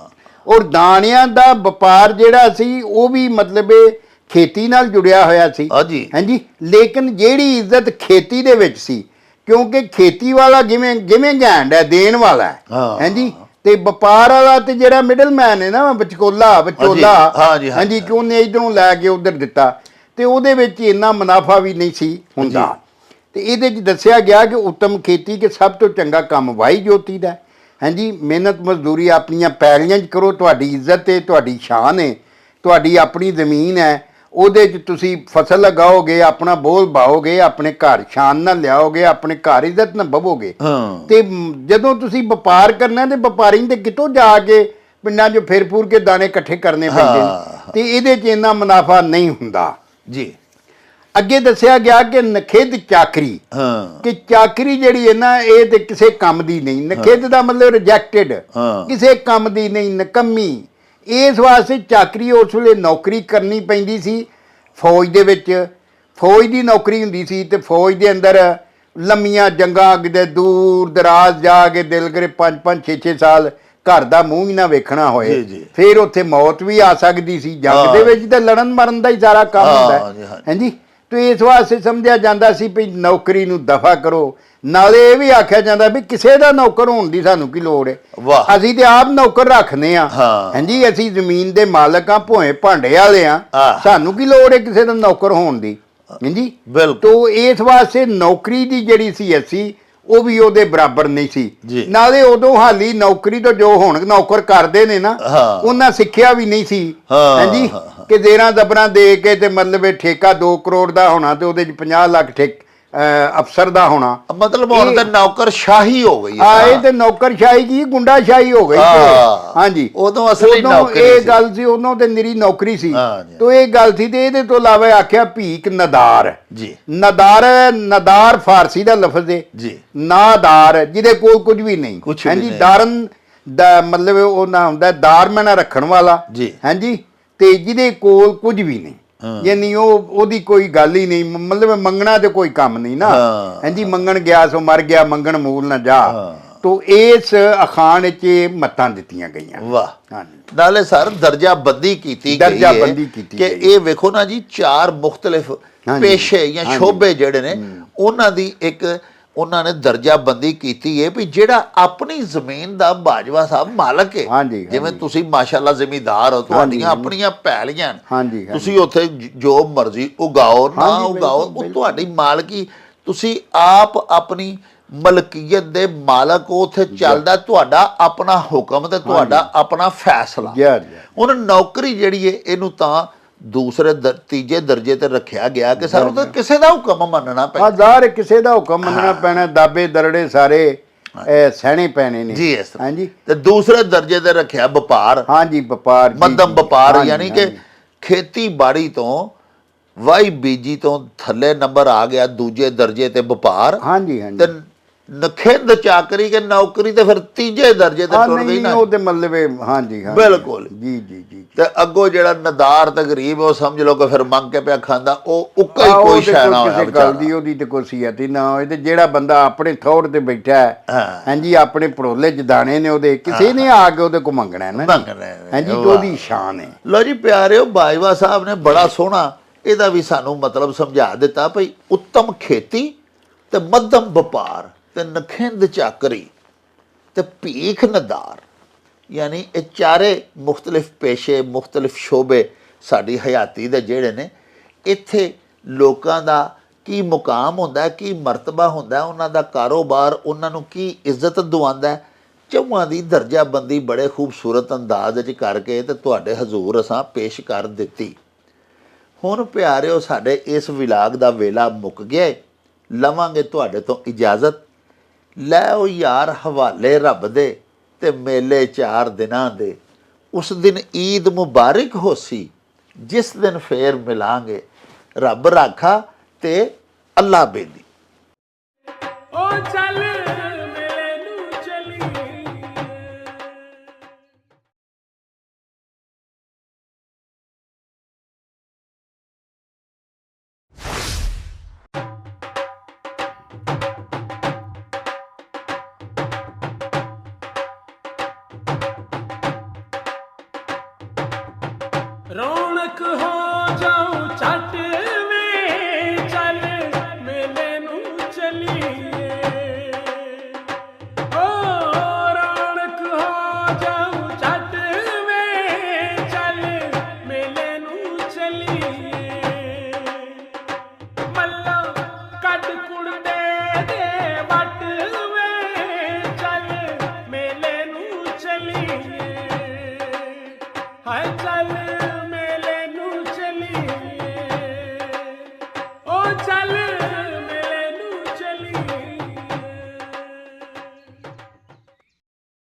ਔਰ ਦਾਣਿਆਂ ਦਾ ਵਪਾਰ ਜਿਹੜਾ ਸੀ ਉਹ ਵੀ ਮਤਲਬ ਇਹ ਖੇਤੀ ਨਾਲ ਜੁੜਿਆ ਹੋਇਆ ਸੀ। ਹਾਂਜੀ ਹਾਂਜੀ। ਲੇਕਿਨ ਜਿਹੜੀ ਇੱਜ਼ਤ ਖੇਤੀ ਦੇ ਵਿੱਚ ਸੀ ਕਿਉਂਕਿ ਖੇਤੀ ਵਾਲਾ ਜਿਵੇਂ ਜਿਵੇਂ ਗੈਂਡ ਹੈ ਦੇਣ ਵਾਲਾ ਹੈ। ਹਾਂ। ਹਾਂਜੀ। ਤੇ ਵਪਾਰ ਵਾਲਾ ਤੇ ਜਿਹੜਾ ਮਿਡਲਮੈਨ ਹੈ ਨਾ ਵਿਚਕੋਲਾ ਵਿਚੋਲਾ। ਹਾਂਜੀ, ਹਾਂਜੀ, ਹਾਂਜੀ ਕਿ ਉਹਨੇ ਇਧਰੋਂ ਲੈ ਕੇ ਉਧਰ ਦਿੱਤਾ। ਤੇ ਉਹਦੇ ਵਿੱਚ ਇੰਨਾ ਮੁਨਾਫਾ ਵੀ ਨਹੀਂ ਸੀ ਹੁੰਦਾ। ਤੇ ਇਹਦੇ 'ਚ ਦੱਸਿਆ ਗਿਆ ਕਿ ਉੱਤਮ ਖੇਤੀ ਕਿ ਸਭ ਤੋਂ ਚੰਗਾ ਕੰਮ ਵਾਈ ਜੋਤੀ ਦਾ ਹੈ। ਹਾਂਜੀ ਮਿਹਨਤ ਮਜ਼ਦੂਰੀ ਆਪਣੀਆਂ ਪੈਲੀਆਂ 'ਚ ਕਰੋ ਤੁਹਾਡੀ ਇੱਜ਼ਤ ਹੈ ਤੁਹਾਡੀ ਸ਼ਾਨ ਹੈ ਤੁਹਾਡੀ ਆਪਣੀ ਜ਼ਮੀਨ ਹੈ ਉਹਦੇ 'ਚ ਤੁਸੀਂ ਫਸਲ ਲਗਾਓਗੇ ਆਪਣਾ ਬੋਲ ਬਾਓਗੇ ਆਪਣੇ ਘਰ ਸ਼ਾਨ ਨਾਲ ਲਿਆਓਗੇ ਆਪਣੇ ਘਰ ਇੱਜ਼ਤ ਨਾਲ ਬਵੋਗੇ। ਤੇ ਜਦੋਂ ਤੁਸੀਂ ਵਪਾਰ ਕਰਨਾ ਤੇ ਵਪਾਰੀ ਨੇ ਕਿਤੋਂ ਜਾ ਕੇ ਪਿੰਡਾਂ 'ਚ ਫਿਰ ਫੂਰ ਕੇ ਦਾਣੇ ਇਕੱਠੇ ਕਰਨੇ ਪੈਂਦੇ ਤੇ ਇਹਦੇ 'ਚ ਇੰਨਾ ਮੁਨਾਫਾ ਨਹੀਂ ਹੁੰਦਾ। ਜੀ। ਅੱਗੇ ਦੱਸਿਆ ਗਿਆ ਕਿ ਨਖੇਦ ਚਾਕਰੀ। ਹਾਂ। ਕਿ ਚਾਕਰੀ ਜਿਹੜੀ ਹੈ ਨਾ ਇਹ ਤੇ ਕਿਸੇ ਕੰਮ ਦੀ ਨਹੀਂ। ਨਖੇਦ ਦਾ ਮਤਲਬ ਰਿਜੈਕਟਡ ਹਾਂ। ਕਿਸੇ ਕੰਮ ਦੀ ਨਹੀਂ ਨਕੰਮੀ। ਇਸ ਵਾਸਤੇ ਚਾਕਰੀ ਉਸ ਵੇਲੇ ਨੌਕਰੀ ਕਰਨੀ ਪੈਂਦੀ ਸੀ ਫੌਜ ਦੇ ਵਿੱਚ। ਫੌਜ ਦੀ ਨੌਕਰੀ ਹੁੰਦੀ ਸੀ ਤੇ ਫੌਜ ਦੇ ਅੰਦਰ ਲੰਮੀਆਂ ਜੰਗਾਂ ਕਿਤੇ ਦੂਰ ਦਰਾਜ਼ ਜਾ ਕੇ ਦਿਲ ਕਰੇ 5 5 6 6 ਸਾਲ ਘਰ ਦਾ ਮੂੰਹ ਹੀ ਨਾ ਵੇਖਣਾ ਹੋਏ। ਫਿਰ ਉੱਥੇ ਮੌਤ ਵੀ ਆ ਸਕਦੀ ਸੀ। ਜੰਗ। ਦੇ ਵਿੱਚ ਤੇ ਲੜਨ ਮਰਨ ਦਾ ਹੀ ਸਾਰਾ ਕੰਮ ਹੁੰਦਾ। ਹਾਂ। ਹਾਂਜੀ ਤੇ ਇਸ ਵਾਸਤੇ ਸਮਝਿਆ ਜਾਂਦਾ ਸੀ ਵੀ ਨੌਕਰੀ ਨੂੰ ਦਫਾ ਕਰੋ। ਨਾਲੇ ਇਹ ਵੀ ਆਖਿਆ ਜਾਂਦਾ ਵੀ ਕਿਸੇ ਦਾ ਨੌਕਰ ਹੋਣ ਦੀ ਸਾਨੂੰ ਕੀ ਲੋੜ ਹੈ? ਵਾਹ। ਅਸੀਂ ਤੇ ਆਪ ਨੌਕਰ ਰੱਖਨੇ ਆ ਹਾਂ। ਹਾਂਜੀ ਅਸੀਂ ਜ਼ਮੀਨ ਦੇ ਮਾਲਕ ਆ ਭੋਏ ਭਾਂਡੇ ਵਾਲੇ ਆ। ਸਾਨੂੰ ਕੀ ਲੋੜ ਹੈ ਕਿਸੇ ਦਾ ਨੌਕਰ ਹੋਣ ਦੀ? ਹਾਂਜੀ? ਬਿਲਕੁਲ। ਤੋ ਇਸ ਵਾਸਤੇ ਨੌਕਰੀ ਦੀ ਜਿਹੜੀ ਸੀ ਅਸੀਂ ਉਹ ਵੀ ਉਹਦੇ ਬਰਾਬਰ ਨਹੀਂ ਸੀ। ਨਾਲੇ ਉਦੋਂ ਹਾਲੀ ਨੌਕਰੀ ਤੋਂ ਜੋ ਹੁਣ ਨੌਕਰ ਕਰਦੇ ਨੇ ਨਾ। ਉਹਨਾਂ ਸਿੱਖਿਆ ਵੀ ਨਹੀਂ ਸੀ ਹਾਂਜੀ ਕਿ ਜ਼ੇਰਾਂ ਦਬਰਾਂ ਦੇ ਕੇ ਤੇ ਮਤਲਬ ਇਹ ਠੇਕਾ 2 ਕਰੋੜ ਦਾ ਹੋਣਾ ਤੇ ਉਹਦੇ ਚ 50 ਲੱਖ ਠੇਕ ਅਫਸਰ ਦਾ ਹੋਣਾ ਮਤਲਬ ਹੁਣ ਤਾਂ ਨੌਕਰ ਸ਼ਾਹੀ ਹੋ ਗਈ ਹੈ ਆ। ਇਹ ਤੇ ਨੌਕਰਸ਼ਾਹੀ ਕੀ ਗੁੰਡਾਸ਼ਾਹੀ ਹੋ ਗਈ। ਹਾਂਜੀ ਉਦੋਂ ਅਸਲੀ ਨੌਕਰੀ ਇਹ। ਗੱਲ ਸੀ ਉਦੋਂ ਤੇ ਨਿਰੀ ਨੌਕਰੀ ਸੀ। ਤੋ ਇਹ ਗੱਲ ਸੀ ਤੇ ਇਹਦੇ ਤੋਂ ਇਲਾਵਾ ਆਖਿਆ ਭੀਖ ਨਦਾਰ ਜੀ ਨਦਾਰ ਨਦਾਰ ਫਾਰਸੀ ਦਾ ਲਫ਼ਜ਼ ਹੈ ਜੀ ਨਾਦਾਰ ਜਿਹਦੇ ਕੋਲ ਕੁਝ ਵੀ ਨਹੀਂ ਹਾਂਜੀ। ਦਾਰਨ ਦਾ ਮਤਲਬ ਉਹ ਨਾ ਹੁੰਦਾ ਦਾਰ ਮੈਨਾ ਰੱਖਣ ਵਾਲਾ ਜੀ। ਹਾਂਜੀ ਤੇ ਜਿਹਦੇ ਕੋਲ ਕੁਝ ਵੀ ਨਹੀਂ ਯਾਨੀ ਉਹ ਉਹਦੀ ਕੋਈ ਗੱਲ ਹੀ ਨਹੀਂ ਮਤਲਬ ਮੰਗਣਾ ਤੇ ਕੋਈ ਕੰਮ ਨਹੀਂ ਨਾ। ਹਾਂਜੀ ਮੰਗਣ ਗਿਆ ਸੋ ਮਰ ਗਿਆ ਮੰਗਣ ਮੂਲ ਨਾ ਜਾ। ਤੋ ਇਸ ਅਖਾਣ ਵਿੱਚ ਇਹ ਮੱਤਾਂ ਦਿੱਤੀਆਂ ਗਈਆਂ ਵਾਹ ਹਾਂਜੀ ਨਾਲੇ ਸਰ ਦਰਜਾ ਬੰਦੀ ਕੀਤੀ ਗਈ ਦਰਜਾ ਬੰਦੀ ਕੀਤੀ ਕਿ। ਇਹ ਵੇਖੋ ਨਾ ਜੀ ਚਾਰ ਮੁxtਲਿਫ। ਪੇਸ਼ੇ ਜਾਂ। ਸ਼ੋਬੇ ਜਿਹੜੇ ਨੇ ਉਹਨਾਂ ਦੀ ਇੱਕ ਉਹਨਾਂ ਨੇ ਦਰਜਾ ਬੰਦੀ ਕੀਤੀ ਹੈ ਵੀ ਜਿਹੜਾ ਆਪਣੀ ਜ਼ਮੀਨ ਦਾ ਬਾਜਵਾ ਸਾਹਿਬ ਮਾਲਕ ਹੈ ਜਿਵੇਂ। ਤੁਸੀਂ ਮਾਸ਼ਾਅੱਲਾ ਜ਼ਿਮੀਦਾਰ ਹੋ ਤੁਹਾਡੀਆਂ ਆਪਣੀਆਂ ਹਾਂਜੀ। ਤੁਸੀਂ ਉੱਥੇ ਜ- ਮਰਜ਼ੀ ਉਗਾਓ ਨਾ ਉਗਾਓ ਉਹ ਤੁਹਾਡੀ ਮਾਲਕੀ ਤੁਸੀਂ ਆਪ ਆਪਣੀ ਮਲਕੀਅਤ ਦੇ ਮਾਲਕ ਹੋ, ਉੱਥੇ ਚੱਲਦਾ ਤੁਹਾਡਾ ਆਪਣਾ ਹੁਕਮ ਤੇ ਤੁਹਾਡਾ ਆਪਣਾ ਫੈਸਲਾ। ਹੁਣ ਨੌਕਰੀ ਜਿਹੜੀ ਹੈ ਇਹਨੂੰ ਤਾਂ ਦੂਸਰੇ ਤੀਜੇ ਦਰਜੇ ਤੇ ਰੱਖਿਆ ਗਿਆ ਕਿ ਸਾਨੂੰ ਤਾਂ ਕਿਸੇ ਦਾ ਹੁਕਮ ਮੰਨਣਾ ਪੈਂਦਾ ਜ਼ਾਹਰ ਕਿਸੇ ਦਾ ਹੁਕਮ ਮੰਨਣਾ ਪੈਣਾ ਦਾਬੇ ਦਰੜੇ ਸਾਰੇ ਇਹ ਸਹਿਣੇ ਪੈਣੇ ਨੇ। ਜੀ ਇਸ ਤਰ੍ਹਾਂ। ਹਾਂਜੀ। ਤੇ ਦੂਸਰੇ ਦਰਜੇ ਤੇ ਰੱਖਿਆ ਵਪਾਰ। ਹਾਂਜੀ ਵਪਾਰ ਮੱਧਮ ਵਪਾਰ ਯਾਨੀ ਕਿ ਹਾਂਜੀ। ਖੇਤੀਬਾੜੀ ਤੋਂ ਵਾਈ ਬੀਜੀ ਤੋਂ ਥੱਲੇ ਨੰਬਰ ਆ ਗਿਆ ਦੂਜੇ ਦਰਜੇ ਤੇ ਵਪਾਰ। ਹਾਂਜੀ ਹਾਂਜੀ। ਤੇ ਨਖਿੰਦ ਚਾਕਰੀ ਕੇ ਨੌਕਰੀ ਤੇ ਫਿਰ ਤੀਜੇ ਦਰਜੇ ਤੇ ਟੁਰ ਗਈ ਨਹੀਂ ਨਾ ਉਹ ਤੇ ਮਤਲਬ ਇਹ, ਹਾਂਜੀ ਹਾਂਜੀ ਬਿਲਕੁਲ। ਜੀ ਜੀ ਜੀ। ਤੇ ਅੱਗੋਂ ਜਿਹੜਾ ਨਦਾਰ ਤੇ ਗਰੀਬ ਉਹ ਸਮਝ ਲਓ ਕਿ ਫਿਰ ਮੰਗ ਕੇ ਪਿਆ ਖਾਂਦਾ ਉਹ ਉੱਕਾ ਹੀ ਆਹ, ਕੋਈ ਉਹ ਤੇ ਸ਼ੈ ਨਾ ਹੋਇਆ ਕਿਸੇ ਗੱਲ ਵਿਚਾਰਾ। ਦੀ ਉਹਦੀ ਤੇ ਕੋਈ ਸੀਅਤ ਹੀ ਨਾ ਹੋਏ ਤੇ ਜਿਹੜਾ ਬੰਦਾ ਆਪਣੇ ਥੋੜ ਤੇ ਬੈਠਾ ਹੈ ਹਾਂ। ਹਾਂਜੀ ਆਪਣੇ ਪਰੋਲੇ ਚ ਦਾਣੇ ਨੇ ਉਹਦੇ ਕਿਸੇ ਨੇ ਆ ਕੇ ਉਹਦੇ ਕੋ ਮੰਗਣਾ ਹੈ ਨਾ। ਮੰਗ ਰਹੇ ਨੇ, ਹਾਂਜੀ ਤੇ। ਉਹਦੀ ਸ਼ਾਨ ਹੈ ਲੋ ਜੀ ਪਿਆਰਿਓ ਬਾਜਵਾ ਸਾਹਿਬ ਨੇ ਬੜਾ ਸੋਹਣਾ ਇਹਦਾ ਵੀ ਸਾਨੂੰ ਮਤਲਬ ਸਮਝਾ ਦਿੱਤਾ ਭਈ ਉੱਤਮ ਖੇਤੀ ਤੇ ਮੱਧਮ ਵਪਾਰ ਤੇ ਨਖਿੰਦ ਚਾਕਰੀ ਤੇ ਭੀਖ ਨਦਾਰ। ਯਾਨੀ ਇਹ ਚਾਰੇ ਮੁxtਲਿਫ ਪੇਸ਼ੇ, ਮੁxtਲਿਫ ਸ਼ੋਬੇ ਸਾਡੀ ਹਯਾਤੀ ਦੇ ਜਿਹੜੇ ਨੇ, ਇੱਥੇ ਲੋਕਾਂ ਦਾ ਕੀ ਮੁਕਾਮ ਹੁੰਦਾ, ਕੀ ਮਰਤਬਾ ਹੁੰਦਾ, ਉਹਨਾਂ ਦਾ ਕਾਰੋਬਾਰ, ਉਹਨਾਂ ਨੂੰ ਕੀ ਇੱਜ਼ਤ ਦਵਾਉਂਦਾ ਹੈ, ਚੌਹਾਂ ਦੀ ਦਰਜਾਬੰਦੀ ਬੜੇ ਖੂਬਸੂਰਤ ਅੰਦਾਜ਼ ਵਿੱਚ ਕਰਕੇ ਤੇ ਤੁਹਾਡੇ ਹਜ਼ੂਰ ਅਸਾਂ ਪੇਸ਼ ਕਰ ਦਿੱਤੀ। ਹੁਣ ਪਿਆਰਿਓ, ਸਾਡੇ ਇਸ ਵਿਲਾਗ ਦਾ ਵੇਲਾ ਮੁੱਕ ਗਿਆ ਲਵਾਂਗੇ ਤੁਹਾਡੇ ਤੋਂ ਇਜਾਜ਼ਤ। ਲੈ ਉਹ ਯਾਰ ਹਵਾਲੇ ਰੱਬ ਦੇ ਤੇ ਮੇਲੇ ਚਾਰ ਦਿਨਾਂ ਦੇ। ਉਸ ਦਿਨ ਈਦ ਮੁਬਾਰਕ ਹੋਸੀ ਜਿਸ ਦਿਨ ਫੇਰ ਮਿਲਾਂਗੇ। ਰੱਬ ਰਾਖਾ ਤੇ ਅੱਲਾ ਬੇਦੀ। ਓ ਚੱਲ ਰੌਣਕ ਹੋ